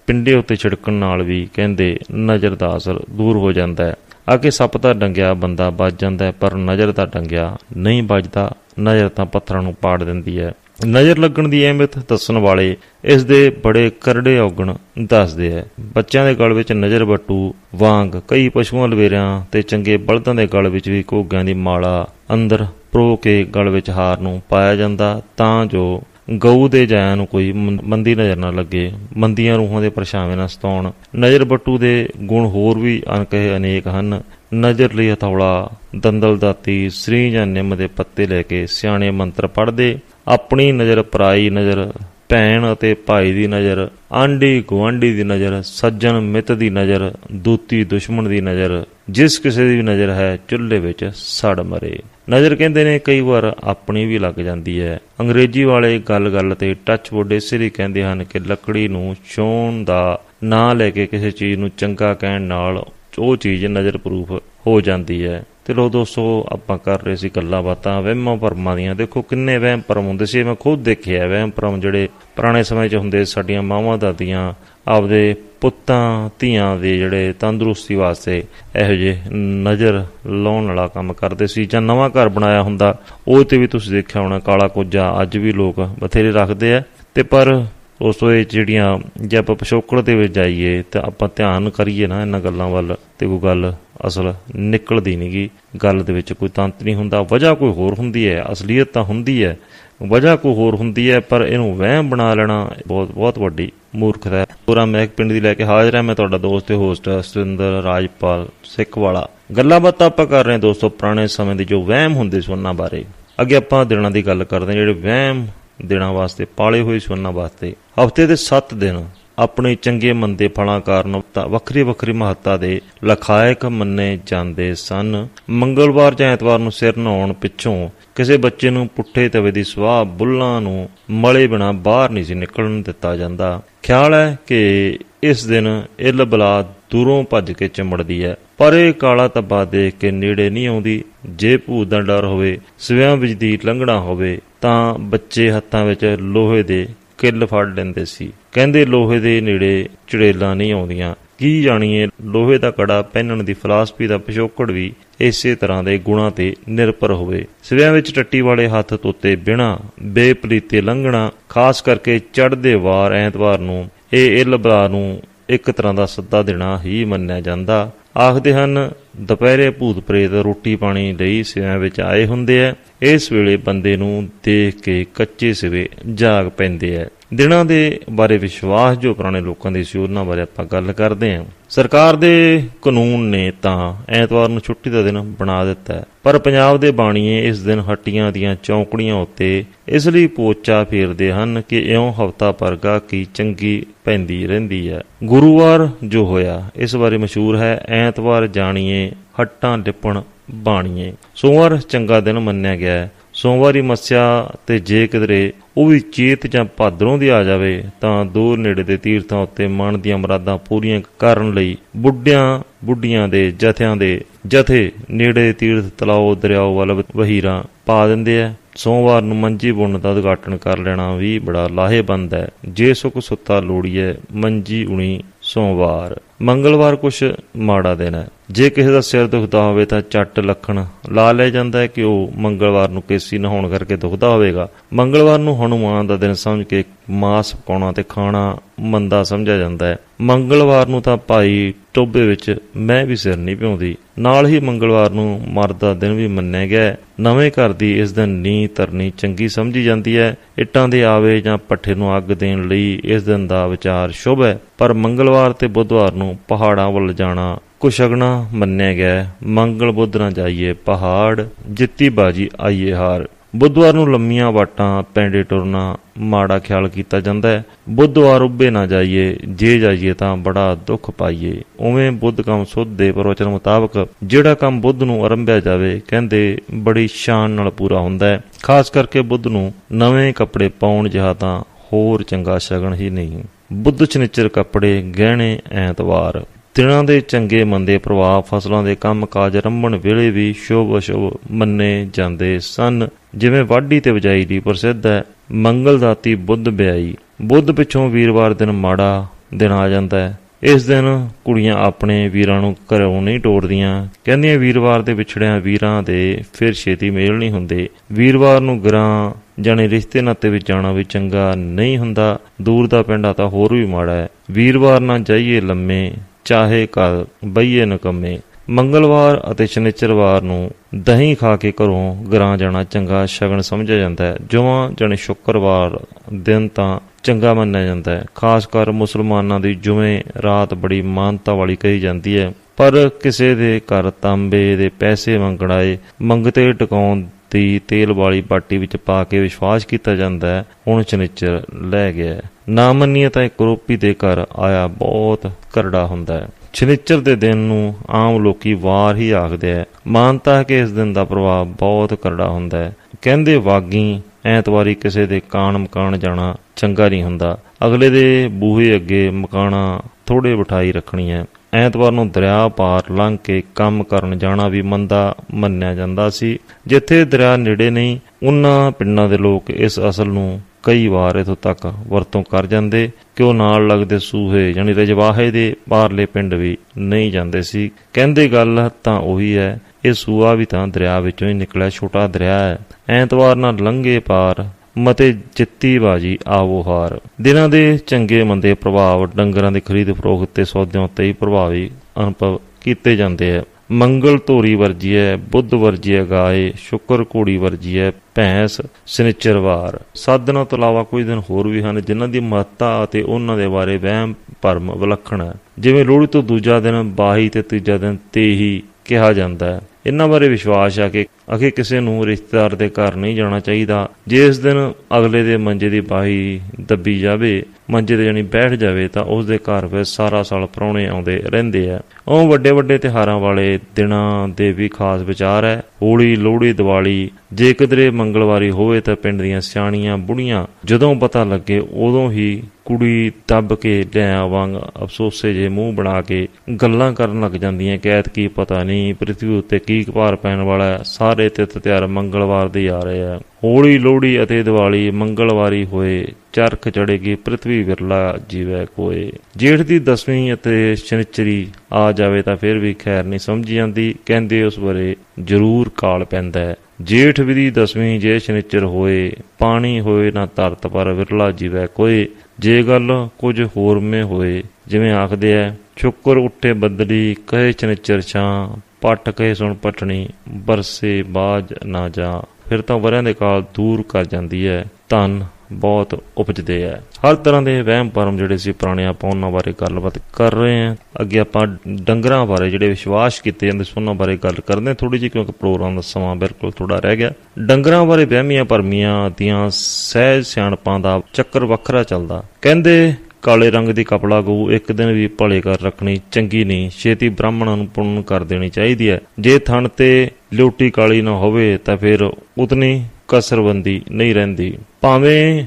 ਪਿੰਡੇ ਉੱਤੇ ਛਿੜਕਣ ਨਾਲ ਵੀ ਕਹਿੰਦੇ ਨਜ਼ਰ ਦਾ ਅਸਰ ਦੂਰ ਹੋ ਜਾਂਦਾ ਹੈ। ਅੱਗੇ ਸੱਪ ਦਾ ਡੰਗਿਆ ਬੰਦਾ ਬਚ ਜਾਂਦਾ ਪਰ ਨਜ਼ਰ ਦਾ ਡੰਗਿਆ ਨਹੀਂ ਬਚਦਾ, ਨਜ਼ਰ ਤਾਂ ਪੱਥਰਾਂ ਨੂੰ ਪਾੜ ਦਿੰਦੀ ਹੈ। ਨਜ਼ਰ ਲੱਗਣ ਦੀ ਅਹਿਮੀਅਤ ਦੱਸਣ ਵਾਲੇ ਇਸ ਦੇ ਬੜੇ ਕਰੜੇ ਔਗਣ ਦੱਸਦੇ ਹੈ। ਬੱਚਿਆਂ ਦੇ ਗਲ ਵਿੱਚ ਨਜ਼ਰ ਬੱਟੂ ਵਾਂਗ ਕਈ ਪਸ਼ੂਆਂ ਲਵੇਰਿਆਂ ਤੇ ਚੰਗੇ ਬਲਦਾਂ ਦੇ ਗਲ ਵਿੱਚ ਵੀ ਘੋਗਿਆਂ ਦੀ ਮਾਲਾ ਅੰਦਰ ਪ੍ਰੋ ਕੇ ਗਲ ਵਿੱਚ ਹਾਰ ਨੂੰ ਪਾਇਆ ਜਾਂਦਾ, ਤਾਂ ਜੋ ਗਊ ਦੇ ਜਾਇਆਂ ਨੂੰ ਕੋਈ ਮੰਦੀ ਨਜ਼ਰ ਨਾ ਲੱਗੇ, ਮੰਦੀਆਂ ਰੂਹਾਂ ਦੇ ਪਰਛਾਵੇਂ ਨਾ ਸਤਾਉਣ। ਨਜ਼ਰ ਬੱਟੂ ਦੇ ਗੁਣ ਹੋਰ ਵੀ ਅਨਕਹੇ ਅਨੇਕ ਹਨ। ਨਜ਼ਰ ਲਈ ਹਥੌਲਾ ਦੰਦਲ ਦਾਤੀ ਸ੍ਰੀ ਜਾਂ ਨਿੰਮ ਦੇ ਪੱਤੇ ਲੈ ਕੇ ਸਿਆਣੇ ਮੰਤਰ ਪੜ੍ਹਦੇ, ਆਪਣੀ ਨਜ਼ਰ ਪਰਾਈ ਨਜ਼ਰ ਭੈਣ ਅਤੇ ਭਾਈ ਦੀ ਨਜ਼ਰ, ਆਂਢੀ ਗੁਆਂਢੀ ਦੀ ਨਜ਼ਰ, ਸੱਜਣ ਮਿੱਤ ਦੀ ਨਜ਼ਰ, ਦੂਤੀ ਦੁਸ਼ਮਣ ਦੀ ਨਜ਼ਰ, ਜਿਸ ਕਿਸੇ ਦੀ ਵੀ ਨਜ਼ਰ ਹੈ, ਚੁੱਲ੍ਹੇ ਵਿੱਚ ਸੜ ਮਰੇ। ਨਜ਼ਰ ਕਹਿੰਦੇ ਨੇ, ਕਈ ਵਾਰ ਆਪਣੀ ਵੀ ਲੱਗ ਜਾਂਦੀ ਹੈ। ਅੰਗਰੇਜ਼ੀ ਵਾਲੇ ਗੱਲ-ਗੱਲ ਤੇ ਟੱਚ ਵੁੱਡ ਇਸੇ ਲਈ ਕਹਿੰਦੇ ਹਨ ਕਿ ਲੱਕੜੀ ਨੂੰ ਛੋਣ ਦਾ ਨਾਂ ਲੈ ਕੇ ਕਿਸੇ ਚੀਜ਼ ਨੂੰ ਚੰਗਾ ਕਹਿਣ ਨਾਲ ਉਹ ਚੀਜ਼ ਨਜ਼ਰ ਪ੍ਰੂਫ ਹੋ ਜਾਂਦੀ ਹੈ। ਤੇ ਲੋ ਦੋਸਤੋ, ਆਪਾਂ ਕਰ ਰਹੇ ਸੀ ਗੱਲਾਂ ਬਾਤਾਂ, ਵਹਿਮਾਂ ਭਰਮਾਂ ਦੀਆਂ। ਦੇਖੋ ਕਿੰਨੇ ਵਹਿਮ ਭਰਮ ਹੁੰਦੇ ਸੀ ਮੈਂ ਖੁਦ ਦੇਖਿਆ ਵਹਿਮ ਭਰਮ ਜਿਹੜੇ ਪੁਰਾਣੇ ਸਮੇਂ 'ਚ ਹੁੰਦੇ ਸਾਡੀਆਂ ਮਾਵਾਂ ਦਾਦੀਆਂ, ਆਪਦੇ ਪੁੱਤਾਂ, ਧੀਆਂ ਦੇ ਜਿਹੜੇ ਤੰਦਰੁਸਤੀ ਵਾਸਤੇ ਇਹੋ ਜਿਹੇ ਨਜ਼ਰ ਲਾਉਣ ਵਾਲਾ ਕੰਮ ਕਰਦੇ ਸੀ ਜਾਂ ਨਵਾਂ ਘਰ ਬਣਾਇਆ ਹੁੰਦਾ, ਉਹ ਤੇ ਵੀ ਤੁਸੀਂ ਦੇਖਿਆ ਹੋਣਾ, ਕਾਲਾ ਕੁੱਜਾ ਅੱਜ ਵੀ ਲੋਕ ਬਥੇਰੇ ਰੱਖਦੇ ਆ। ਤੇ ਪਰ ਉਸ ਤੋਂ ਇਹ ਜਿਹੜੀਆਂ ਜੇ ਆਪਾਂ ਪਿਛੋਕੜ ਦੇ ਵਿੱਚ ਜਾਈਏ ਤਾਂ ਆਪਾਂ ਧਿਆਨ ਕਰੀਏ ਨਾ ਇਹਨਾਂ ਗੱਲਾਂ ਵੱਲ ਤੇ ਕੋਈ ਗੱਲ ਅਸਲ ਨਿਕਲਦੀ ਨਹੀਂਗੀ ਗੱਲ ਦੇ ਵਿੱਚ ਕੋਈ ਤੰਤ ਨਹੀਂ ਹੁੰਦਾ, ਵਜ੍ਹਾ ਕੋਈ ਹੋਰ ਹੁੰਦੀ ਹੈ, ਅਸਲੀਅਤ ਤਾਂ ਹੁੰਦੀ ਹੈ। ਵਜ੍ਹਾ ਕੋਈ ਹੋਰ ਹੁੰਦੀ ਹੈ, ਪਰ ਇਹਨੂੰ ਵਹਿਮ ਬਣਾ ਲੈਣਾ ਬਹੁਤ ਬਹੁਤ ਵੱਡੀ ਮੂਰਖਤਾ ਹੈ। ਪੂਰਾ ਮਹਿਕ ਪਿੰਡ ਦੀ ਲੈ ਕੇ ਹਾਜ਼ਰ ਹਾਂ, ਮੈਂ ਤੁਹਾਡਾ ਦੋਸਤ ਤੇ ਹੋਸਟ ਸੁਰਿੰਦਰ ਰਾਜਪਾਲ ਸਿੱਖ ਵਾਲਾ ਗੱਲਾਂ ਬਾਤਾਂ ਆਪਾਂ ਕਰ ਰਹੇ ਹਾਂ ਦੋਸਤੋ, ਪੁਰਾਣੇ ਸਮੇਂ ਦੇ ਜੋ ਵਹਿਮ ਹੁੰਦੇ ਸੀ ਉਹਨਾਂ ਬਾਰੇ। ਅੱਗੇ ਆਪਾਂ ਦਿਨਾਂ ਦੀ ਗੱਲ ਕਰਦੇ ਹਾਂ, ਜਿਹੜੇ ਵਹਿਮ ਦਿਨਾਂ ਵਾਸਤੇ ਪਾਲੇ ਹੋਏ ਸੀ ਉਹਨਾਂ ਵਾਸਤੇ। ਹਫ਼ਤੇ ਦੇ 7 ਦਿਨ ਆਪਣੇ ਚੰਗੇ ਮੰਦੇ ਫਲਾਂ ਕਾਰਨ ਤਾਂ ਵੱਖਰੀ ਵੱਖਰੀ ਦੇ ਲਖਾਇਕ ਮੰਨੇ ਜਾਂਦੇ ਸਨ। ਮੰਗਲਵਾਰ ਜਾਂ ਐਤਵਾਰ ਨੂੰ ਸਿਰ ਨਹਾਉਣ ਪਿੱਛੋਂ ਕਿਸੇ ਬੱਚੇ ਨੂੰ ਪੁੱਠੇ ਤਵੇ ਦੀ ਸਵਾਹ ਬੁੱਲਾਂ ਨੂੰ ਮਲੇ ਬਿਨਾ ਬਾਹਰ ਨਹੀਂ ਸੀ ਨਿਕਲਣ ਦਿੱਤਾ ਜਾਂਦਾ। ਖਿਆਲ ਹੈ ਕਿ ਇਸ ਦਿਨ ਇਲ ਬਲਾ ਦੂਰੋਂ ਭੱਜ ਕੇ ਚਿੰਬੜਦੀ ਹੈ, ਪਰ ਇਹ ਕਾਲਾ ਤੱਬਾ ਦੇਖ ਕੇ ਨੇੜੇ ਨਹੀਂ ਆਉਂਦੀ। ਜੇ ਭੂਤ ਦਾ ਡਰ ਹੋਵੇ, ਸਵਿਆਂ ਵਿੱਚ ਲੰਘਣਾ ਹੋਵੇ, ਤਾਂ ਬੱਚੇ ਹੱਥਾਂ ਵਿੱਚ ਲੋਹੇ ਦੇ ਕਿੱਲ ਫੜ ਲੈਂਦੇ ਸੀ। ਕਹਿੰਦੇ ਲੋਹੇ ਦੇ ਨੇੜੇ ਚੜੇਲਾਂ ਨਹੀਂ ਆਉਂਦੀਆਂ। ਕੀ ਜਾਣੀਏ, ਲੋਹੇ ਦਾ ਕੜਾ ਪਹਿਨਣ ਦੀ ਫਲਸਫੀ ਦਾ ਪਿਛੋਕੜ ਵੀ ਇਸੇ ਤਰ੍ਹਾਂ ਦੇ ਗੁਣਾਂ ਤੇ ਨਿਰਭਰ ਹੋਵੇ। ਸਵਿਆਂ ਵਿੱਚ ਟੱਟੀ ਵਾਲੇ ਹੱਥ ਤੋਤੇ ਬਿਨਾ ਬੇਪਲੀਤੇ ਲੰਘਣਾ, ਖਾਸ ਕਰਕੇ ਚੜ੍ਹਦੇ ਵਾਰ ਐਤਵਾਰ ਨੂੰ, ਇਹ ਇਲਬਾ ਨੂੰ ਇੱਕ ਤਰ੍ਹਾਂ ਦਾ ਸੱਦਾ ਦੇਣਾ ਹੀ ਮੰਨਿਆ ਜਾਂਦਾ। ਆਖਦੇ ਹਨ ਦੁਪਹਿਰੇ ਭੂਤ ਪ੍ਰੇਤ ਰੋਟੀ ਪਾਣੀ ਲਈ ਸਿਆਂ ਵਿੱਚ ਆਏ ਹੁੰਦੇ ਐ ਇਸ ਵੇਲੇ ਬੰਦੇ ਨੂੰ ਦੇਖ ਕੇ ਕੱਚੇ ਸਿਵੇ ਜਾਗ ਪੈਂਦੇ ਐ ਦਿਨਾਂ ਦੇ ਬਾਰੇ ਵਿਸ਼ਵਾਸ ਜੋ ਪੁਰਾਣੇ ਲੋਕਾਂ ਦੇ ਸੀ, ਉਹਨਾਂ ਬਾਰੇ ਆਪਾਂ ਗੱਲ ਕਰਦੇ ਹਾਂ। ਸਰਕਾਰ ਦੇ ਕਾਨੂੰਨ ਨੇ ਤਾਂ ਐਤਵਾਰ ਨੂੰ ਛੁੱਟੀ ਦਾ ਦਿਨ ਬਣਾ ਦਿੱਤਾ ਹੈ। ਪਰ ਪੰਜਾਬ ਦੇ ਬਾਣੀਏ ਇਸ ਦਿਨ ਹੱਟੀਆਂ ਦੀਆਂ ਚੌਂਕੜੀਆਂ ਉੱਤੇ ਇਸ ਲਈ ਪੋਚਾ ਫੇਰਦੇ ਹਨ ਕਿ ਇਉਂ ਹਫਤਾ ਪਰਗਾ ਕੀ ਚੰਗੀ ਪੈਂਦੀ ਰਹਿੰਦੀ ਹੈ। ਗੁਰੂਵਾਰ ਜੋ ਹੋਇਆ, ਇਸ ਬਾਰੇ ਮਸ਼ਹੂਰ ਹੈ। ਐਤਵਾਰ ਜਾਣੀਏ ਹੱਟਾਂ ਲਿਪਣ ਬਾਣੀਏ। ਸੋਮਵਾਰ ਚੰਗਾ ਦਿਨ ਮੰਨਿਆ ਗਿਆ ਹੈ। ਸੋਮਵਾਰੀ ਮੱਸਿਆ ਤੇ ਜੇ ਕਿਧਰੇ ਉਹ ਵੀ ਚੇਤ ਜਾਂ ਭਾਦਰੋਂ ਦੀ ਆ ਜਾਵੇ, ਤਾਂ ਦੂਰ ਨੇੜੇ ਦੇ ਤੀਰਥਾਂ ਉੱਤੇ ਮਨ ਦੀਆਂ ਮੁਰਾਦਾਂ ਪੂਰੀਆਂ ਕਰਨ ਲਈ ਬੁੱਢਿਆਂ, ਬੁੱਢੀਆਂ ਦੇ ਜਥਿਆਂ ਦੇ ਜਥੇ ਨੇੜੇ ਤੀਰਥ ਤਲਾਓ, ਦਰਿਆਓ ਵੱਲ ਵਹੀਰਾਂ ਪਾ ਦਿੰਦੇ ਆ। ਸੋਮਵਾਰ ਨੂੰ ਮੰਜੀ ਬੁਣਨ ਦਾ ਉਦਘਾਟਨ ਕਰ ਲੈਣਾ ਵੀ ਬੜਾ ਲਾਹੇਬੰਦ ਹੈ। ਜੇ ਸੁਖ ਸੁੱਤਾ ਲੋੜੀਏ, ਮੰਜੀ ਉਣੀ ਸੋਮਵਾਰ। ਮੰਗਲਵਾਰ ਕੁਛ ਮਾੜਾ ਦਿਨ ਹੈ। ਜੇ ਕਿਸੇ ਦਾ ਸਿਰ ਦੁਖਦਾ ਹੋਵੇ ਤਾਂ ਚੱਟ ਲੱਖਣ ਲਾ ਲਿਆ ਜਾਂਦਾ ਹੈ ਕਿ ਉਹ ਮੰਗਲਵਾਰ ਨੂੰ ਕੇਸੀ ਨਹਾਉਣ ਕਰਕੇ ਦੁਖਦਾ ਹੋਵੇਗਾ। ਮੰਗਲਵਾਰ ਨੂੰ ਹਨੂਮਾਨ ਦਾ ਦਿਨ ਸਮਝ ਕੇ ਮਾਸ ਪਕਾਉਣਾ ਤੇ ਖਾਣਾ ਮੰਦਾ ਸਮਝਿਆ ਜਾਂਦਾ ਹੈ। ਮੰਗਲਵਾਰ ਨੂੰ ਤਾਂ ਭਾਈ ਟੋਬੇ ਵਿੱਚ ਮੈਂ ਵੀ ਸਿਰ ਨਹੀਂ ਪਿਉਂਦੀ। ਨਾਲ ਹੀ ਮੰਗਲਵਾਰ ਨੂੰ ਮਰਦ ਦਾ ਦਿਨ ਵੀ ਮੰਨਿਆ ਗਿਆ ਨਵੇਂ ਘਰ ਦੀ ਇਸ ਦਿਨ ਨੀਂਹ ਧਰਨੀ ਚੰਗੀ ਸਮਝੀ ਜਾਂਦੀ ਹੈ। ਇੱਟਾਂ ਦੇ ਆਵੇ ਜਾਂ ਪੱਠੇ ਨੂੰ ਅੱਗ ਦੇਣ ਲਈ ਇਸ ਦਿਨ ਦਾ ਵਿਚਾਰ ਸ਼ੁਭ ਹੈ। ਪਰ ਮੰਗਲਵਾਰ ਤੇ ਬੁੱਧਵਾਰ ਨੂੰ ਪਹਾੜਾਂ ਵੱਲ ਜਾਣਾ। ਕੁਸ਼ਗਣਾ ਮੰਨਿਆ ਗਿਆ ਮੰਗਲ ਬੁੱਧ ਨਾ ਜਾਈਏ ਪਹਾੜ, ਜਿੱਤੀ ਬਾਜੀ ਆਈਏ ਹਾਰ। ਬੁੱਧਵਾਰ ਨੂੰ ਲੰਮੀਆਂ ਵਾਟਾਂ ਪੈਂਡੇ ਟੁਰਨਾ ਮਾੜਾ ਖਿਆਲ ਕੀਤਾ ਜਾਂਦਾ ਹੈ। ਬੁੱਧਵਾਰ ਉੱਬੇ ਨਾ ਜਾਈਏ, ਜੇ ਜਾਈਏ ਤਾਂ ਬੜਾ ਦੁੱਖ ਪਾਈਏ। ਉਵੇਂ ਬੁੱਧ ਕੰਮ ਸੁੱਧ ਦੇ ਪ੍ਰਵਚਨ ਮੁਤਾਬਕ ਜਿਹੜਾ ਕੰਮ ਬੁੱਧ ਨੂੰ ਆਰੰਭਿਆ ਜਾਵੇ, ਕਹਿੰਦੇ ਬੜੀ ਸ਼ਾਨ ਨਾਲ ਪੂਰਾ ਹੁੰਦਾ ਹੈ। ਖਾਸ ਕਰਕੇ ਬੁੱਧ ਨੂੰ ਨਵੇਂ ਕੱਪੜੇ ਪਾਉਣ ਜਿਹਾ ਤਾਂ ਹੋਰ ਚੰਗਾ ਸ਼ਗਨ ਹੀ ਨਹੀਂ। ਬੁੱਧ ਚਨਿਚਰ ਕੱਪੜੇ, ਗਹਿਣੇ, ਐਤਵਾਰ। ਦਿਨਾਂ ਦੇ ਚੰਗੇ ਮੰਦੇ ਪ੍ਰਭਾਵ, ਫਸਲਾਂ ਦੇ ਕੰਮ ਕਾਜ ਰੰਭਣ ਵੇਲੇ ਵੀ ਸ਼ੁਭ ਅਸ਼ੁਭ ਮੰਨੇ ਜਾਂਦੇ ਸਨ। ਜਿਵੇਂ ਵਾਢੀ ਤੇ ਵਜਾਈ ਦੀ ਪ੍ਰਸਿੱਧ ਹੈ, ਮੰਗਲ ਦਾਤੀ ਬੁੱਧ ਬਿਆਈ। ਬੁੱਧ ਪਿੱਛੋਂ ਵੀਰਵਾਰ ਦਿਨ ਮਾੜਾ ਦਿਨ ਆ ਜਾਂਦਾ ਹੈ। ਇਸ ਦਿਨ ਕੁੜੀਆਂ ਆਪਣੇ ਵੀਰਾਂ ਨੂੰ ਘਰੋਂ ਨਹੀਂ ਟੋੜਦੀਆਂ ਕਹਿੰਦੀਆਂ ਵੀਰਵਾਰ ਦੇ ਵਿਛੜਿਆਂ ਵੀਰਾਂ ਦੇ ਫਿਰ ਛੇਤੀ ਮੇਲ ਨਹੀਂ ਹੁੰਦੇ। ਵੀਰਵਾਰ ਨੂੰ ਗਰਾਂ ਜਾਣੇ ਰਿਸ਼ਤੇ ਨਾਤੇ ਵਿੱਚ ਜਾਣਾ ਵੀ ਚੰਗਾ ਨਹੀਂ ਹੁੰਦਾ, ਦੂਰ ਦਾ ਪਿੰਡਾ ਤਾਂ ਹੋਰ ਵੀ ਮਾੜਾ ਹੈ। ਵੀਰਵਾਰ ਨਾ ਜਾਈਏ ਲੰਮੇ, ਚਾਹੇ ਘਰ ਬਈਏ ਨਕਮੇ। ਮੰਗਲਵਾਰ ਅਤੇ ਸ਼ਨੀਚਰਵਾਰ ਨੂੰ ਦਹੀਂ ਖਾ ਕੇ ਘਰੋਂ ਗਰਾਂ ਜਾਣਾ ਚੰਗਾ ਸ਼ਗਨ ਸਮਝਿਆ ਜਾਂਦਾ ਹੈ। ਜੁਮਾ ਜਾਣੀ ਸ਼ੁੱਕਰਵਾਰ ਦਿਨ ਤਾਂ ਚੰਗਾ ਮੰਨਿਆ ਜਾਂਦਾ ਹੈ। ਖਾਸ ਕਰ ਮੁਸਲਮਾਨਾਂ ਦੀ ਜੁਮੇ ਰਾਤ ਬੜੀ ਮਾਨਤਾ ਵਾਲੀ ਕਹੀ ਜਾਂਦੀ ਹੈ। ਪਰ ਕਿਸੇ ਦੇ ਘਰ ਤਾਂਬੇ ਦੇ ਪੈਸੇ ਮੰਗਣਾਏ ਮੰਗਤੇ ਟਿਕਾਉਣ ਦੀ ਤੇਲ ਵਾਲੀ ਬਾਟੀ ਵਿੱਚ ਪਾ ਕੇ ਵਿਸ਼ਵਾਸ ਕੀਤਾ ਜਾਂਦਾ ਹੈ, ਹੁਣ ਸ਼ਨੀਚਰ ਲੈ ਗਿਆ ਨਾ ਮੰਨੀਏ ਤਾਂ ਇੱਕ ਰੋਪੀ ਦੇ ਘਰ ਆਇਆ ਬਹੁਤ ਕਰੜਾ ਹੁੰਦਾ ਹੈ। ਸ਼ਨੀਚਰ ਦੇ ਦਿਨ ਨੂੰ ਆਮ ਲੋਕੀ ਵਾਰ ਹੀ ਆਖਦੇ ਆ ਮਾਨਤਾ ਹੈ ਕਿ ਇਸ ਦਿਨ ਦਾ ਪ੍ਰਭਾਵ ਬਹੁਤ ਕਰੜਾ ਹੁੰਦਾ ਹੈ। ਕਹਿੰਦੇ ਵਾਗੀ, ਐਤਵਾਰੀ ਕਿਸੇ ਦੇ ਕਾਣ ਮਕਾਨ ਜਾਣਾ ਚੰਗਾ ਨਹੀਂ ਹੁੰਦਾ। ਅਗਲੇ ਦੇ ਬੂਹੇ ਅੱਗੇ ਮਕਾਣਾ ਥੋੜੇ ਬਿਠਾਈ ਰੱਖਣੀ ਹੈ। ਐਤਵਾਰ ਨੂੰ ਦਰਿਆ ਪਾਰ ਲੰਘ ਕੇ ਕੰਮ ਕਰਨ ਜਾਣਾ ਵੀ ਮੰਦਾ ਮੰਨਿਆ ਜਾਂਦਾ ਸੀ। ਜਿੱਥੇ ਦਰਿਆ ਨੇੜੇ ਨਹੀਂ ਉਹਨਾਂ ਪਿੰਡਾਂ ਦੇ ਲੋਕ ਇਸ ਅਸਲ ਨੂੰ ਕਈ ਵਾਰ ਇਥੋਂ ਤੱਕ ਵਰਤੋਂ ਕਰ ਜਾਂਦੇ। ਕਿ ਉਹ ਨਾਲ ਲੱਗਦੇ ਸੂਹੇ ਯਾਨੀ ਰਜਵਾਹੇ ਦੇ ਬਾਹਰਲੇ ਪਿੰਡ ਵੀ ਨਹੀਂ ਜਾਂਦੇ ਸੀ। ਕਹਿੰਦੇ ਗੱਲ ਤਾਂ ਉਹੀ ਹੈ, ਇਹ ਸੂਆ ਵੀ ਤਾਂ ਦਰਿਆ ਵਿੱਚੋਂ ਹੀ ਨਿਕਲਿਆ, ਛੋਟਾ ਦਰਿਆ ਹੈ। ਐਤਵਾਰ ਨਾਲ ਲੰਘੇ ਪਾਰ ਮਤੇ ਜਿੱਤੀ ਬਾਜੀ, ਆਵੋ ਹਾਰ। ਦਿਨਾਂ ਦੇ ਚੰਗੇ ਮੰਦੇ ਪ੍ਰਭਾਵ, ਡੰਗਰਾਂ ਦੀ ਖਰੀਦ ਫਰੋਖਤ ਤੇ ਸੌਦਿਆਂ ਉੱਤੇ ਹੀ ਪ੍ਰਭਾਵੀ ਅਨੁਭਵ ਕੀਤੇ ਜਾਂਦੇ ਆ। ਮੰਗਲ ਧੋਰੀ ਵਰਜੀਐ ਬੁੱਧ ਵਰਜੀਐ ਗਾਏ, ਸ਼ੁਕਰ ਘੋੜੀ ਹੈ ਭੈਂਸ ਸ਼ਨੀਚਰਵਾਰ ਸੱਤ ਦਿਨਾਂ ਤੋਂ ਇਲਾਵਾ ਕੁਝ ਦਿਨ ਹੋਰ ਵੀ ਹਨ ਜਿਨ੍ਹਾਂ ਦੀ ਮਹੱਤਤਾ ਅਤੇ ਉਹਨਾਂ ਦੇ ਬਾਰੇ ਵਹਿਮ, ਭਰਮ, ਵਿਲੱਖਣ ਹੈ ਜਿਵੇਂ ਲੋਹੜੀ ਤੋਂ ਦੂਜਾ ਦਿਨ, ਬਾਹੀ ਤੇ ਤੀਜਾ ਦਿਨ ਤੇਹੀ ਕਿਹਾ ਜਾਂਦਾ ਹੈ। ਇਹਨਾਂ ਬਾਰੇ ਵਿਸ਼ਵਾਸ ਆ ਕਿ ਅਖੇ ਕਿਸੇ ਨੂੰ ਰਿਸ਼ਤੇਦਾਰ ਦੇ ਘਰ ਨਹੀਂ ਜਾਣਾ ਚਾਹੀਦਾ। ਜੇ ਇਸ ਦਿਨ ਅਗਲੇ ਦੇ ਮੰਜੇ ਦੀ ਬਾਹੀ ਦੱਬੀ ਜਾਵੇ, ਮੰਜੇ ਤੇ ਜਾਨੀ ਬੈਠ ਜਾਵੇ, ਤਾਂ ਉਸ ਦੇ ਘਰ ਵਿੱਚ ਸਾਰਾ ਸਾਲ ਪ੍ਰਾਹੁਣੇ ਆਉਂਦੇ ਰਹਿੰਦੇ ਆ। ਉਹ ਵੱਡੇ ਵੱਡੇ ਤਿਹਾਰਾਂ ਵਾਲੇ ਦਿਨਾਂ ਦੇ ਵੀ ਖਾਸ ਵਿਚਾਰ ਹੈ। ਹੋਲੀ, ਲੋਹੜੀ, ਦੀਵਾਲੀ, ਜੇ ਕਿਧਰੇ ਮੰਗਲਵਾਰੀ ਹੋਵੇ ਤਾਂ ਪਿੰਡ ਦੀਆਂ ਸਿਆਣੀਆਂ, ਬੁੜੀਆਂ ਜਦੋਂ ਪਤਾ ਲੱਗੇ ਉਦੋਂ ਹੀ ਕੁੜੀ ਦੱਬ ਕੇ ਲੈ ਵਾਂਗ ਅਫਸੋਸੇ ਜੇ ਮੂੰਹ ਬਣਾ ਕੇ ਗੱਲਾਂ ਕਰਨ ਲੱਗ ਜਾਂਦੀਆਂ। ਕੈਦ ਕੀ ਪਤਾ ਨਹੀਂ ਪ੍ਰithvi ਉੱਤੇ ਕੀ ਭਾਰ ਪੈਣ ਵਾਲਾ ਹੈ। ਸਾਰੇ ਤਿਥ ਤਿਆਰ ਮੰਗਲਵਾਰ ਦੇ ਆ ਰਹੇ ਆ। ਹੋਲੀ ਲੋਹੜੀ ਅਤੇ ਦੀਵਾਲੀ ਮੰਗਲਵਾਰੀ ਹੋਏ। ਚਰਖ ਚੜੇਗੀ ਪ੍ਰithvi ਵਿਰਲਾ ਜੀਵੈ ਕੋਏ। ਜੇਠ ਦੀ ਦਸਵੀਂ ਅਤੇ ਸ਼ਨੀਚਰੀ ਆ ਜਾਵੇ ਤਾਂ ਫਿਰ ਵੀ ਖੈਰ ਨਹੀਂ ਸਮਝੀ ਜਾਂਦੀ। ਕਹਿੰਦੇ ਉਸ ਬਾਰੇ ਜ਼ਰੂਰ ਕਾਲ ਪੈਂਦਾ ਹੈ। ਜੇਠ ਵਿਧੀ ਦਸਵੀਂ ਜੇ ਸ਼ਨੀਚਰ ਹੋਏ, ਪਾਣੀ ਹੋਏ ਨਾ ਧਰਤ ਪਰ ਵਿਰਲਾ ਜੀਵੈ ਕੋਏ। ਜੇ ਗੱਲ ਕੁਝ ਹੋਰ ਮੇ ਹੋਏ, ਜਿਵੇਂ ਆਖਦੇ ਐ ਸ਼ੁਕਰ ਉੱਠੇ ਬੱਦਲੀ, ਕਹੇ ਚਨਚਰ ਛਾਂ, ਪੱਟ ਕਹੇ ਸੁਣ ਪਟਣੀ, ਬਰਸੇ ਬਾਜ ਨਾ ਜਾ। ਫਿਰ ਤਾਂ ਵਰਿਆਂ ਦੇ ਕਾਲ ਦੂਰ ਕਰ ਜਾਂਦੀ ਹੈ ਧਨ ਬਹੁਤ ਉਪਜਦੇ ਹੈ ਹਰ ਤਰ੍ਹਾਂ ਦੇ ਵਹਿਮ ਭਰਮ ਜਿਹੜੇ ਸੀ, ਪੁਰਾਣੇ ਆਪਾਂ ਉਹਨਾਂ ਬਾਰੇ ਗੱਲਬਾਤ ਕਰ ਰਹੇ ਹਾਂ। ਅੱਗੇ ਆਪਾਂ ਡੰਗਰਾਂ ਬਾਰੇ ਜਿਹੜੇ ਵਿਸ਼ਵਾਸ ਕੀਤੇ ਜਾਂਦੇ ਸੀ, ਉਹਨਾਂ ਬਾਰੇ ਗੱਲ ਕਰਦੇ ਹਾਂ ਥੋੜੀ ਜਿਹੀ, ਕਿਉਂਕਿ ਪ੍ਰੋਗਰਾਮ ਦਾ ਸਮਾਂ ਬਿਲਕੁਲ ਥੋੜਾ ਰਹਿ ਗਿਆ। ਡੰਗਰਾਂ ਬਾਰੇ ਵਹਿਮੀਆਂ ਭਰਮੀਆਂ ਦੀਆਂ ਸਹਿਜ ਸਿਆਣਪਾਂ ਦਾ ਚੱਕਰ ਵੱਖਰਾ ਚੱਲਦਾ। ਕਹਿੰਦੇ ਕਾਲੇ ਰੰਗ ਦੀ ਕਪੜਾ ਗਊ ਇੱਕ ਦਿਨ ਵੀ ਭਲੇ ਕਰ ਰੱਖਣੀ ਚੰਗੀ ਨਹੀਂ, ਛੇਤੀ ਬ੍ਰਾਹਮਣਾਂ ਨੂੰ ਪੁੰਨ ਕਰ ਦੇਣੀ ਚਾਹੀਦੀ ਹੈ। ਜੇ ਥਣ ਤੇ ਲਿਉਟੀ ਕਾਲੀ ਨਾ ਹੋਵੇ ਤਾਂ ਫਿਰ ਉਤਨੀ ਕਸਰਬੰਦੀ ਨਹੀਂ ਰਹਿੰਦੀ। ਭਾਵੇਂ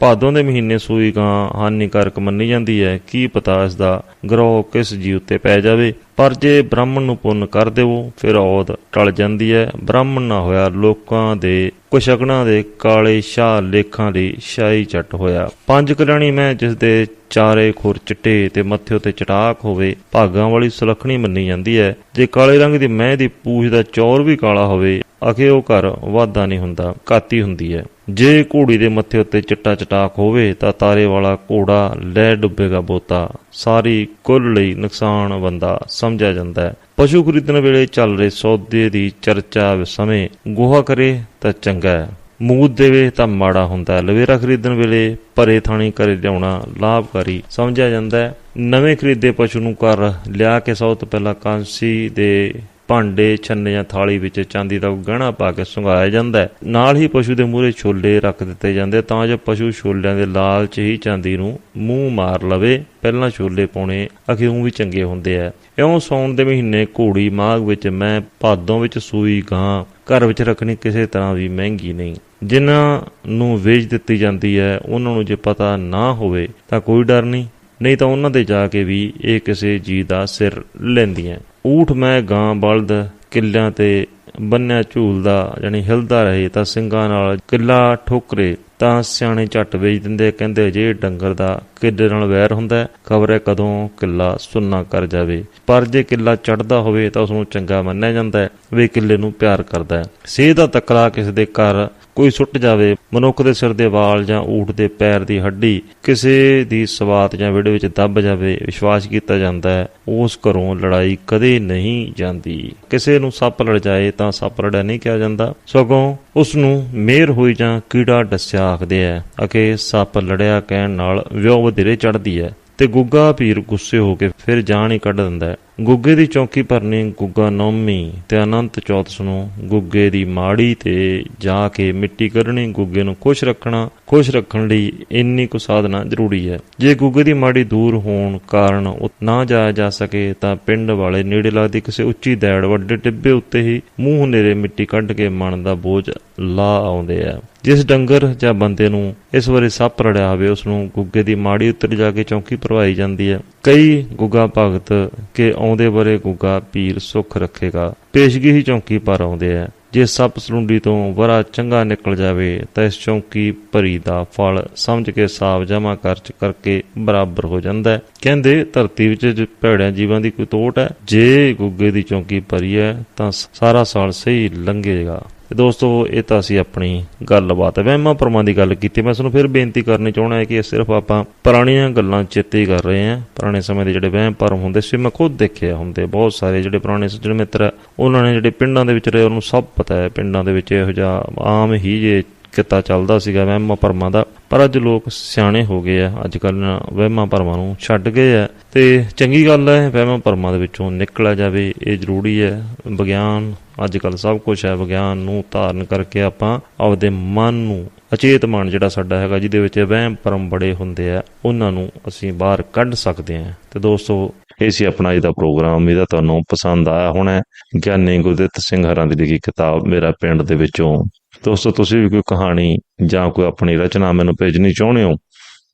ਭਾਦੋਂ ਦੇ ਮਹੀਨੇ ਸੂਈ ਗਾਂ ਹਾਨੀਕਾਰਕ ਮੰਨੀ ਜਾਂਦੀ ਹੈ, ਕੀ ਪਤਾ ਇਸ ਦਾ ਗਰੋਹ ਕਿਸ ਜੀਵ ਉੱਤੇ ਪੈ ਜਾਵੇ। ਪਰ ਜੇ ਬ੍ਰਾਹਮਣ ਨੂੰ ਪੁੰਨ ਕਰ ਦੇਵੋ, ਫਿਰ ਔਦ ਟਲ ਜਾਂਦੀ ਹੈ ਬ੍ਰਾਹਮਣ ਨਾ ਹੋਇਆ, ਲੋਕਾਂ ਦੇ ਕੁਸ਼ਗਣਾ ਦੇ ਕਾਲੇ ਸ਼ਾਹ ਲੇਖਾਂ ਲਈ ਸ਼ਾਹੀ ਚੱਟ ਹੋਇਆ। ਪੰਜ ਕਲਿਆਣੀ ਮੈਂ ਜਿਸ ਦੇ ਚਾਰੇ ਖੁਰ ਚਿੱਟੇ ਤੇ ਮੱਥੇ ਉਤੇ ਚਟਾਕ ਹੋਵੇ, ਭਾਗਾਂ ਵਾਲੀ ਸੁਲੱਖਣੀ ਮੰਨੀ ਜਾਂਦੀ ਹੈ ਜੇ ਕਾਲੇ ਰੰਗ ਦੀ ਮੈਂ ਦੀ ਪੂਛ ਦਾ ਚੌਰ ਵੀ ਕਾਲਾ ਹੋਵੇ, ਅਖੇ ਉਹ ਘਰ ਵਾਧਾ ਨਹੀਂ ਹੁੰਦਾ ਕਾਤੀ ਹੁੰਦੀ ਹੈ ਜੇ ਘੋੜੀ ਦੇ ਮੱਥੇ ਉੱਤੇ ਚਿੱਟਾ ਚਟਾਕ ਹੋਵੇ, ਤਾਂ ਤਾਰੇ ਵਾਲਾ ਘੋੜਾ ਲੈ ਡੁੱਬੇਗਾ ਬੋਤਾ। ਸਾਰੀ ਕੁੱਲ ਲਈ ਨੁਕਸਾਨ ਬੰਦਾ ਸਮਝਿਆ ਜਾਂਦਾ ਹੈ। ਪਸ਼ੂ ਖਰੀਦਣ ਵੇਲੇ ਚੱਲ ਰਹੇ ਸੌਦੇ ਦੀ ਚਰਚਾ ਸਮੇਂ ਗੋਹਾ ਕਰੇ ਤਾਂ ਚੰਗਾ ਹੈ। ਮੂਦ ਦੇਵੇ ਤਾਂ ਮਾੜਾ ਹੁੰਦਾ ਹੈ। ਲਵੇਰਾ ਖਰੀਦਣ ਵੇਲੇ ਭਰੇ ਥਾਣੀ ਕਰੇ ਲਿਆਉਣਾ ਲਾਭਕਾਰੀ ਸਮਝਿਆ ਜਾਂਦਾ ਹੈ। ਨਵੇਂ ਖਰੀਦੇ ਪਸ਼ੂ ਨੂੰ ਘਰ ਲਿਆ ਕੇ ਸਭ ਤੋਂ ਪਹਿਲਾਂ ਕਾਂਸੀ ਦੇ ਭਾਂਡੇ ਛੰਨੇ ਜਾਂ ਥਾਲੀ ਵਿੱਚ ਚਾਂਦੀ ਦਾ ਗਹਿਣਾ ਪਾ ਕੇ ਸੁੰਘਾਇਆ ਜਾਂਦਾ ਨਾਲ ਹੀ ਪਸ਼ੂ ਦੇ ਮੂਹਰੇ ਛੋਲੇ ਰੱਖ ਦਿੱਤੇ ਜਾਂਦੇ ਤਾਂ ਜੋ ਪਸ਼ੂ ਛੋਲਿਆਂ ਦੇ ਲਾਲਚ ਹੀ ਚਾਂਦੀ ਨੂੰ ਮੂੰਹ ਮਾਰ ਲਵੇ। ਪਹਿਲਾਂ ਛੋਲੇ ਪਾਉਣੇ ਅਖੀਰੋਂ ਵੀ ਚੰਗੇ ਹੁੰਦੇ ਆ। ਇਉਂ ਸੌਣ ਦੇ ਮਹੀਨੇ ਘੋੜੀ ਮਾਘ ਵਿੱਚ ਮੈਂ ਭਾਦੋਂ ਵਿੱਚ ਸੂਈ ਗਾਂ, ਘਰ ਵਿੱਚ ਰੱਖਣੀ ਕਿਸੇ ਤਰ੍ਹਾਂ ਵੀ ਮਹਿੰਗੀ ਨਹੀਂ। ਜਿਨ੍ਹਾਂ ਨੂੰ ਵੇਚ ਦਿੱਤੀ ਜਾਂਦੀ ਹੈ, ਉਹਨਾਂ ਨੂੰ ਜੇ ਪਤਾ ਨਾ ਹੋਵੇ ਤਾਂ ਕੋਈ ਡਰ ਨਹੀਂ। ਨਹੀਂ ਤਾਂ ਉਹਨਾਂ ਦੇ ਜਾ ਕੇ ਵੀ ਇਹ ਕਿਸੇ ਜੀ ਦਾ ਸਿਰ ਲੈਂਦੀਆਂ। ਊਠ ਮੈਂ ਗਾਂ ਬਲਦ, ਕਿੱਲਿਆਂ ਤੇ ਬੰਨਿਆ ਝੂਲਦਾ ਯਾਨੀ ਹਿਲਦਾ ਰਹੇ ਤਾਂ ਸਿੰਘਾਂ ਨਾਲ ਕਿੱਲਾ ਠੋਕਰੇ, ਤਾਂ ਸਿਆਣੇ ਝੱਟ ਵੇਚ ਦਿੰਦੇ, ਕਹਿੰਦੇ ਜੇ ਡੰਗਰ ਦਾ ਕਿੱਲੇ ਨਾਲ ਵੈਰ ਹੁੰਦਾ ਖਬਰ ਹੈ ਕਦੋਂ ਕਿੱਲਾ ਸੁੰਨਾ ਕਰ ਜਾਵੇ। ਪਰ ਜੇ ਕਿੱਲਾ ਚੜਦਾ ਹੋਵੇ ਤਾਂ ਉਸ ਨੂੰ ਚੰਗਾ ਮੰਨਿਆ ਜਾਂਦਾ ਹੈ ਕਿੱਲੇ ਨੂੰ ਪਿਆਰ ਕਰਦਾ ਹੈ। ਸੇਹ ਦਾ ਤਕਲਾ ਕਿਸੇ ਦੇ ਘਰ ਕੋਈ ਸੁੱਟ ਜਾਵੇ, ਮਨੁੱਖ ਦੇ ਸਿਰ ਦੇ ਵਾਲ ਜਾਂ ਊਠ ਦੇ ਪੈਰ ਦੀ ਹੱਡੀ ਕਿਸੇ ਦੀ ਸਵਾਤ ਜਾਂ ਵਿੜੇ ਵਿੱਚ ਦੱਬ ਜਾਵੇ, ਵਿਸ਼ਵਾਸ ਕੀਤਾ ਜਾਂਦਾ ਹੈ, ਉਸ ਘਰੋਂ ਲੜਾਈ ਕਦੇ ਨਹੀਂ ਜਾਂਦੀ। ਕਿਸੇ ਨੂੰ ਸੱਪ ਲੜ ਜਾਏ ਤਾਂ ਸੱਪ ਲੜਿਆ ਨਹੀਂ ਕਿਹਾ ਜਾਂਦਾ। ਸਗੋਂ ਉਸ ਨੂੰ ਮੇਰ ਹੋਈ ਜਾਂ ਕੀੜਾ ਡੱਸਿਆ ਆਖਦੇ ਆ ਅਕੇ ਸੱਪ ਲੜਿਆ ਕਹਿਣ ਨਾਲ ਵਿਉ ਵਧੇਰੇ ਚੜਦੀ ਹੈ ਤੇ ਗੁੱਗਾ ਪੀਰ ਗੁੱਸੇ ਹੋ ਕੇ ਫਿਰ ਜਾਨ ਹੀ ਕੱਢ ਦਿੰਦਾ ਹੈ। ਗੁੱਗੇ ਦੀ ਚੌਕੀ ਭਰਨੀ ਗੁੱਗਾ ਨੌਮੀ ਤੇ ਅਨੰਤ ਚੌਥ ਨੂੰ ਗੁੱਗੇ ਦੀ ਮਾੜੀ ਤੇ ਜਾ ਕੇ ਮਿੱਟੀ ਕਰਨੀ ਗੁੱਗੇ ਨੂੰ ਖੁਸ਼ ਰੱਖਣਾ, ਖੁਸ਼ ਰੱਖਣ ਲਈ ਇੰਨੀ ਕੁ ਸਾਧਨਾ ਜ਼ਰੂਰੀ ਹੈ। ਜੇ ਗੁੱਗੇ ਦੀ ਮਾੜੀ ਦੂਰ ਹੋਣ ਕਾਰਨ ਨਾ ਜਾਇਆ ਜਾ ਸਕੇ ਤਾਂ ਪਿੰਡ ਵਾਲੇ ਨੇੜੇ ਲੱਗਦੀ ਕਿਸੇ ਉੱਚੀ ਦੈੜ ਵੱਡੇ ਟਿੱਬੇ ਉੱਤੇ ਹੀ ਮੂੰਹ ਨੇਰੇ ਮਿੱਟੀ ਕੱਢ ਕੇ ਮਨ ਦਾ ਬੋਝ ਲਾ ਆਉਂਦੇ ਆ। ਜਿਸ ਡੰਗਰ ਜਾਂ ਬੰਦੇ ਨੂੰ ਇਸ ਵਾਰੀ ਸੱਪ ਰੜਿਆ ਹੋਵੇ, ਉਸ ਨੂੰ ਗੁੱਗੇ ਦੀ ਮਾੜੀ ਉੱਤੇ ਜਾ ਕੇ ਚੌਂਕੀ ਭਰਵਾਈ ਜਾਂਦੀ ਹੈ। ਕਈ ਗੁੱਗਾ ਭਗਤ ਕੇ ਆਉਂਦੇ ਬਰੇ ਗੁੱਗਾ ਪੀਰ ਸੁੱਖ ਰੱਖੇਗਾ। ਪੇਸ਼ਗੀ ਹੀ ਚੌਂਕੀ ਪਰ ਆਉਂਦੇ ਆ। ਜੇ ਸੱਪ ਸਲੁੰਡੀ ਤੋਂ ਵਰਾ ਚੰਗਾ ਨਿਕਲ ਜਾਵੇ, ਤਾਂ ਇਸ ਚੌਂਕੀ ਭਰੀ ਦਾ ਫਲ ਸਮਝ ਕੇ ਸਾਫ਼ ਜਮਾ ਖਰਚ ਕਰਕੇ ਬਰਾਬਰ ਹੋ ਜਾਂਦਾ ਹੈ। ਕਹਿੰਦੇ ਧਰਤੀ ਵਿੱਚ ਭੈੜਿਆਂ ਜੀਵਾਂ ਦੀ ਕੋਈ ਤੋਟ ਹੈ? ਜੇ ਗੁੱਗੇ ਦੀ ਚੌਂਕੀ ਭਰੀ ਹੈ, ਤਾਂ ਸਾਰਾ ਸਾਲ ਸਹੀ ਲੰਘੇਗਾ। ਤੇ ਦੋਸਤੋ ਇਹ ਤਾਂ ਅਸੀਂ ਆਪਣੀ ਗੱਲਬਾਤ ਵਹਿਮਾਂ ਪਰਮਾਂ ਦੀ ਗੱਲ ਕੀਤੀ। ਮੈਂ ਤੁਹਾਨੂੰ ਫਿਰ ਬੇਨਤੀ ਕਰਨੀ ਚਾਹਣਾ ਹੈ ਕਿ ਇਹ ਸਿਰਫ ਆਪਾਂ ਪੁਰਾਣੀਆਂ ਗੱਲਾਂ ਚੇਤੇ ਕਰ ਰਹੇ ਹਾਂ। ਪੁਰਾਣੇ ਸਮੇਂ ਦੇ ਜਿਹੜੇ ਵਹਿਮ ਭਰਮ ਹੁੰਦੇ ਸੀ ਮੈਂ ਖੁਦ ਦੇਖਿਆ ਹੁੰਦੇ। ਬਹੁਤ ਸਾਰੇ ਜਿਹੜੇ ਪੁਰਾਣੇ ਸੱਜਣ ਮਿੱਤਰ ਹੈ, ਉਹਨਾਂ ਨੇ ਜਿਹੜੇ ਪਿੰਡਾਂ ਦੇ ਵਿੱਚ ਰਹੇ ਉਹਨੂੰ ਸਭ ਪਤਾ ਹੈ। ਪਿੰਡਾਂ ਦੇ ਵਿੱਚ ਇਹੋ ਜਿਹਾ ਆਮ ਹੀ ਜੇ ਕਿੱਤਾ ਚੱਲਦਾ ਸੀਗਾ ਵਹਿਮਾਂ ਭਰਮਾਂ ਦਾ। ਪਰ ਅੱਜ ਲੋਕ ਸਿਆਣੇ ਹੋ ਗਏ ਆ। ਅੱਜ ਕੱਲ ਵਹਿਮਾਂ ਭਰਮਾਂ ਨੂੰ ਛੱਡ ਗਏ ਆ। ਤੇ ਚੰਗੀ ਗੱਲ ਹੈ ਵਹਿਮਾਂ ਭਰਮਾਂ ਦੇ ਵਿੱਚੋਂ ਨਿਕਲਿਆ ਜਾਵੇ, ਇਹ ਜ਼ਰੂਰੀ ਹੈ ਵਿਗਿਆਨ, ਅੱਜ ਕੱਲ ਸਭ ਕੁਝ ਹੈ ਵਿਗਿਆਨ ਨੂੰ ਧਾਰਨ ਕਰਕੇ ਆਪਾਂ ਆਪਦੇ ਮਨ ਨੂੰ ਅਚੇਤ ਮਨ ਜਿਹੜਾ ਸਾਡਾ ਹੈਗਾ, ਜਿਹਦੇ ਵਿੱਚ ਵਹਿਮ ਭਰਮ ਬੜੇ ਹੁੰਦੇ ਆ, ਉਹਨਾਂ ਨੂੰ ਅਸੀਂ ਬਾਹਰ ਕੱਢ ਸਕਦੇ ਹਾਂ ਤੇ ਦੋਸਤੋ, ਇਹ ਸੀ ਆਪਣਾ ਅੱਜ ਪ੍ਰੋਗਰਾਮ। ਇਹਦਾ ਤੁਹਾਨੂੰ ਪਸੰਦ ਆਇਆ ਹੋਣਾ ਗਿਆਨੀ ਗੁਰਦਿੱਤ ਸਿੰਘ ਹਰਾਂ ਦੀ ਲਿਖੀ ਕਿਤਾਬ, ਮੇਰਾ ਪਿੰਡ ਦੇ ਵਿੱਚੋਂ। ਦੋਸਤੋ ਤੁਸੀਂ ਵੀ ਕੋਈ ਕਹਾਣੀ ਜਾਂ ਕੋਈ ਆਪਣੀ ਰਚਨਾ ਮੈਨੂੰ ਭੇਜਣੀ ਚਾਹੁੰਦੇ ਹੋ,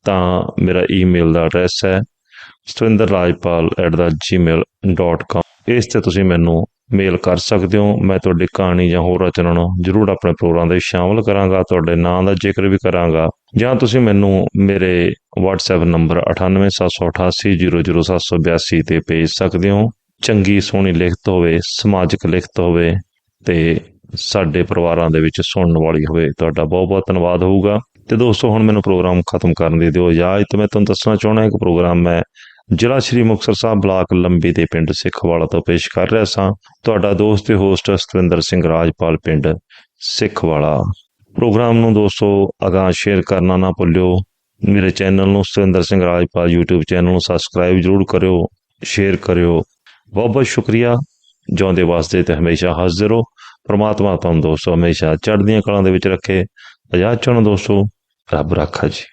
ਤਾਂ ਮੇਰਾ ਈਮੇਲ ਦਾ ਐਡਰੈਸ ਹੈ stundarrajpal@gmail.com ਇਸ ਤੇ ਤੁਸੀਂ ਮੈਨੂੰ ਮੇਲ ਕਰ ਸਕਦੇ ਹੋ। ਮੈਂ ਤੁਹਾਡੀ ਕਹਾਣੀ ਜਾਂ ਹੋਰ ਰਚਨਾ ਨੂੰ ਜਰੂਰ ਆਪਣੇ ਪ੍ਰੋਗਰਾਮ ਦੇ ਵਿੱਚ ਸ਼ਾਮਲ ਕਰਾਂਗਾ, ਤੁਹਾਡੇ ਨਾਂ ਦਾ ਜ਼ਿਕਰ ਵੀ ਕਰਾਂਗਾ। ਜਾਂ ਤੁਸੀਂ ਮੈਨੂੰ ਮੇਰੇ WhatsApp ਨੰਬਰ 9878800782 ਤੇ ਭੇਜ ਸਕਦੇ ਹੋ। ਚੰਗੀ ਸੋਹਣੀ ਲਿਖਤ ਹੋਵੇ, ਸਮਾਜਿਕ ਲਿਖਤ ਹੋਵੇ ਤੇ ਸਾਡੇ ਪਰਿਵਾਰਾਂ ਦੇ ਵਿੱਚ ਸੁਣਨ ਵਾਲੀ ਹੋਵੇ, ਤੁਹਾਡਾ ਬਹੁਤ ਬਹੁਤ ਧੰਨਵਾਦ ਹੋਊਗਾ। ਤੇ ਦੋਸਤੋ, ਹੁਣ ਮੈਨੂੰ ਪ੍ਰੋਗਰਾਮ ਖਤਮ ਕਰਨ ਦੀ ਦਿਓ ਇਜਾਜ਼ਤ ਮੈਂ ਤੁਹਾਨੂੰ ਦੱਸਣਾ ਚਾਹੁੰਦਾ ਹਾਂ ਕਿ ਪ੍ਰੋਗਰਾਮ ਮੈਂ ਜ਼ਿਲ੍ਹਾ ਸ਼੍ਰੀ ਮੁਕਤਸਰ ਸਾਹਿਬ ਬਲਾਕ ਲੰਬੀ ਦੇ ਪਿੰਡ ਸਿੱਖਵਾਲਾ ਤੋਂ ਪੇਸ਼ ਕਰ ਰਿਹਾ ਸਾਂ। ਤੁਹਾਡਾ ਦੋਸਤ ਤੇ ਹੋਸਟ ਸਤਵਿੰਦਰ ਸਿੰਘ ਰਾਜਪਾਲ ਪਿੰਡ ਸਿੱਖਵਾਲਾ ਪ੍ਰੋਗਰਾਮ ਨੂੰ ਦੋਸਤੋ, ਅਗਾਂਹ ਸ਼ੇਅਰ ਕਰਨਾ ਨਾ ਭੁੱਲਿਓ। ਮੇਰੇ ਚੈਨਲ ਨੂੰ ਸਤਵਿੰਦਰ ਸਿੰਘ ਰਾਜਪਾਲ YouTube ਚੈਨਲ ਨੂੰ ਸਬਸਕ੍ਰਾਈਬ ਜਰੂਰ ਕਰਿਓ ਸ਼ੇਅਰ ਕਰਿਓ। ਬਹੁਤ ਬਹੁਤ ਸ਼ੁਕਰੀਆ। ਜਿਉਂਦੇ ਵਾਸਤੇ ਤੇ ਹਮੇਸ਼ਾ ਹਾਜ਼ਰ ਹੋ ਪਰਮਾਤਮਾ ਤੁਹਾਨੂੰ ਦੋਸਤੋ ਹਮੇਸ਼ਾ ਚੜ੍ਹਦੀਆਂ ਕਲਾਂ ਦੇ ਵਿੱਚ ਰੱਖੇ ਆਜ਼ਾਦ ਚੁਣੋ ਦੋਸਤੋ, ਰੱਬ ਰਾਖਾ ਜੀ।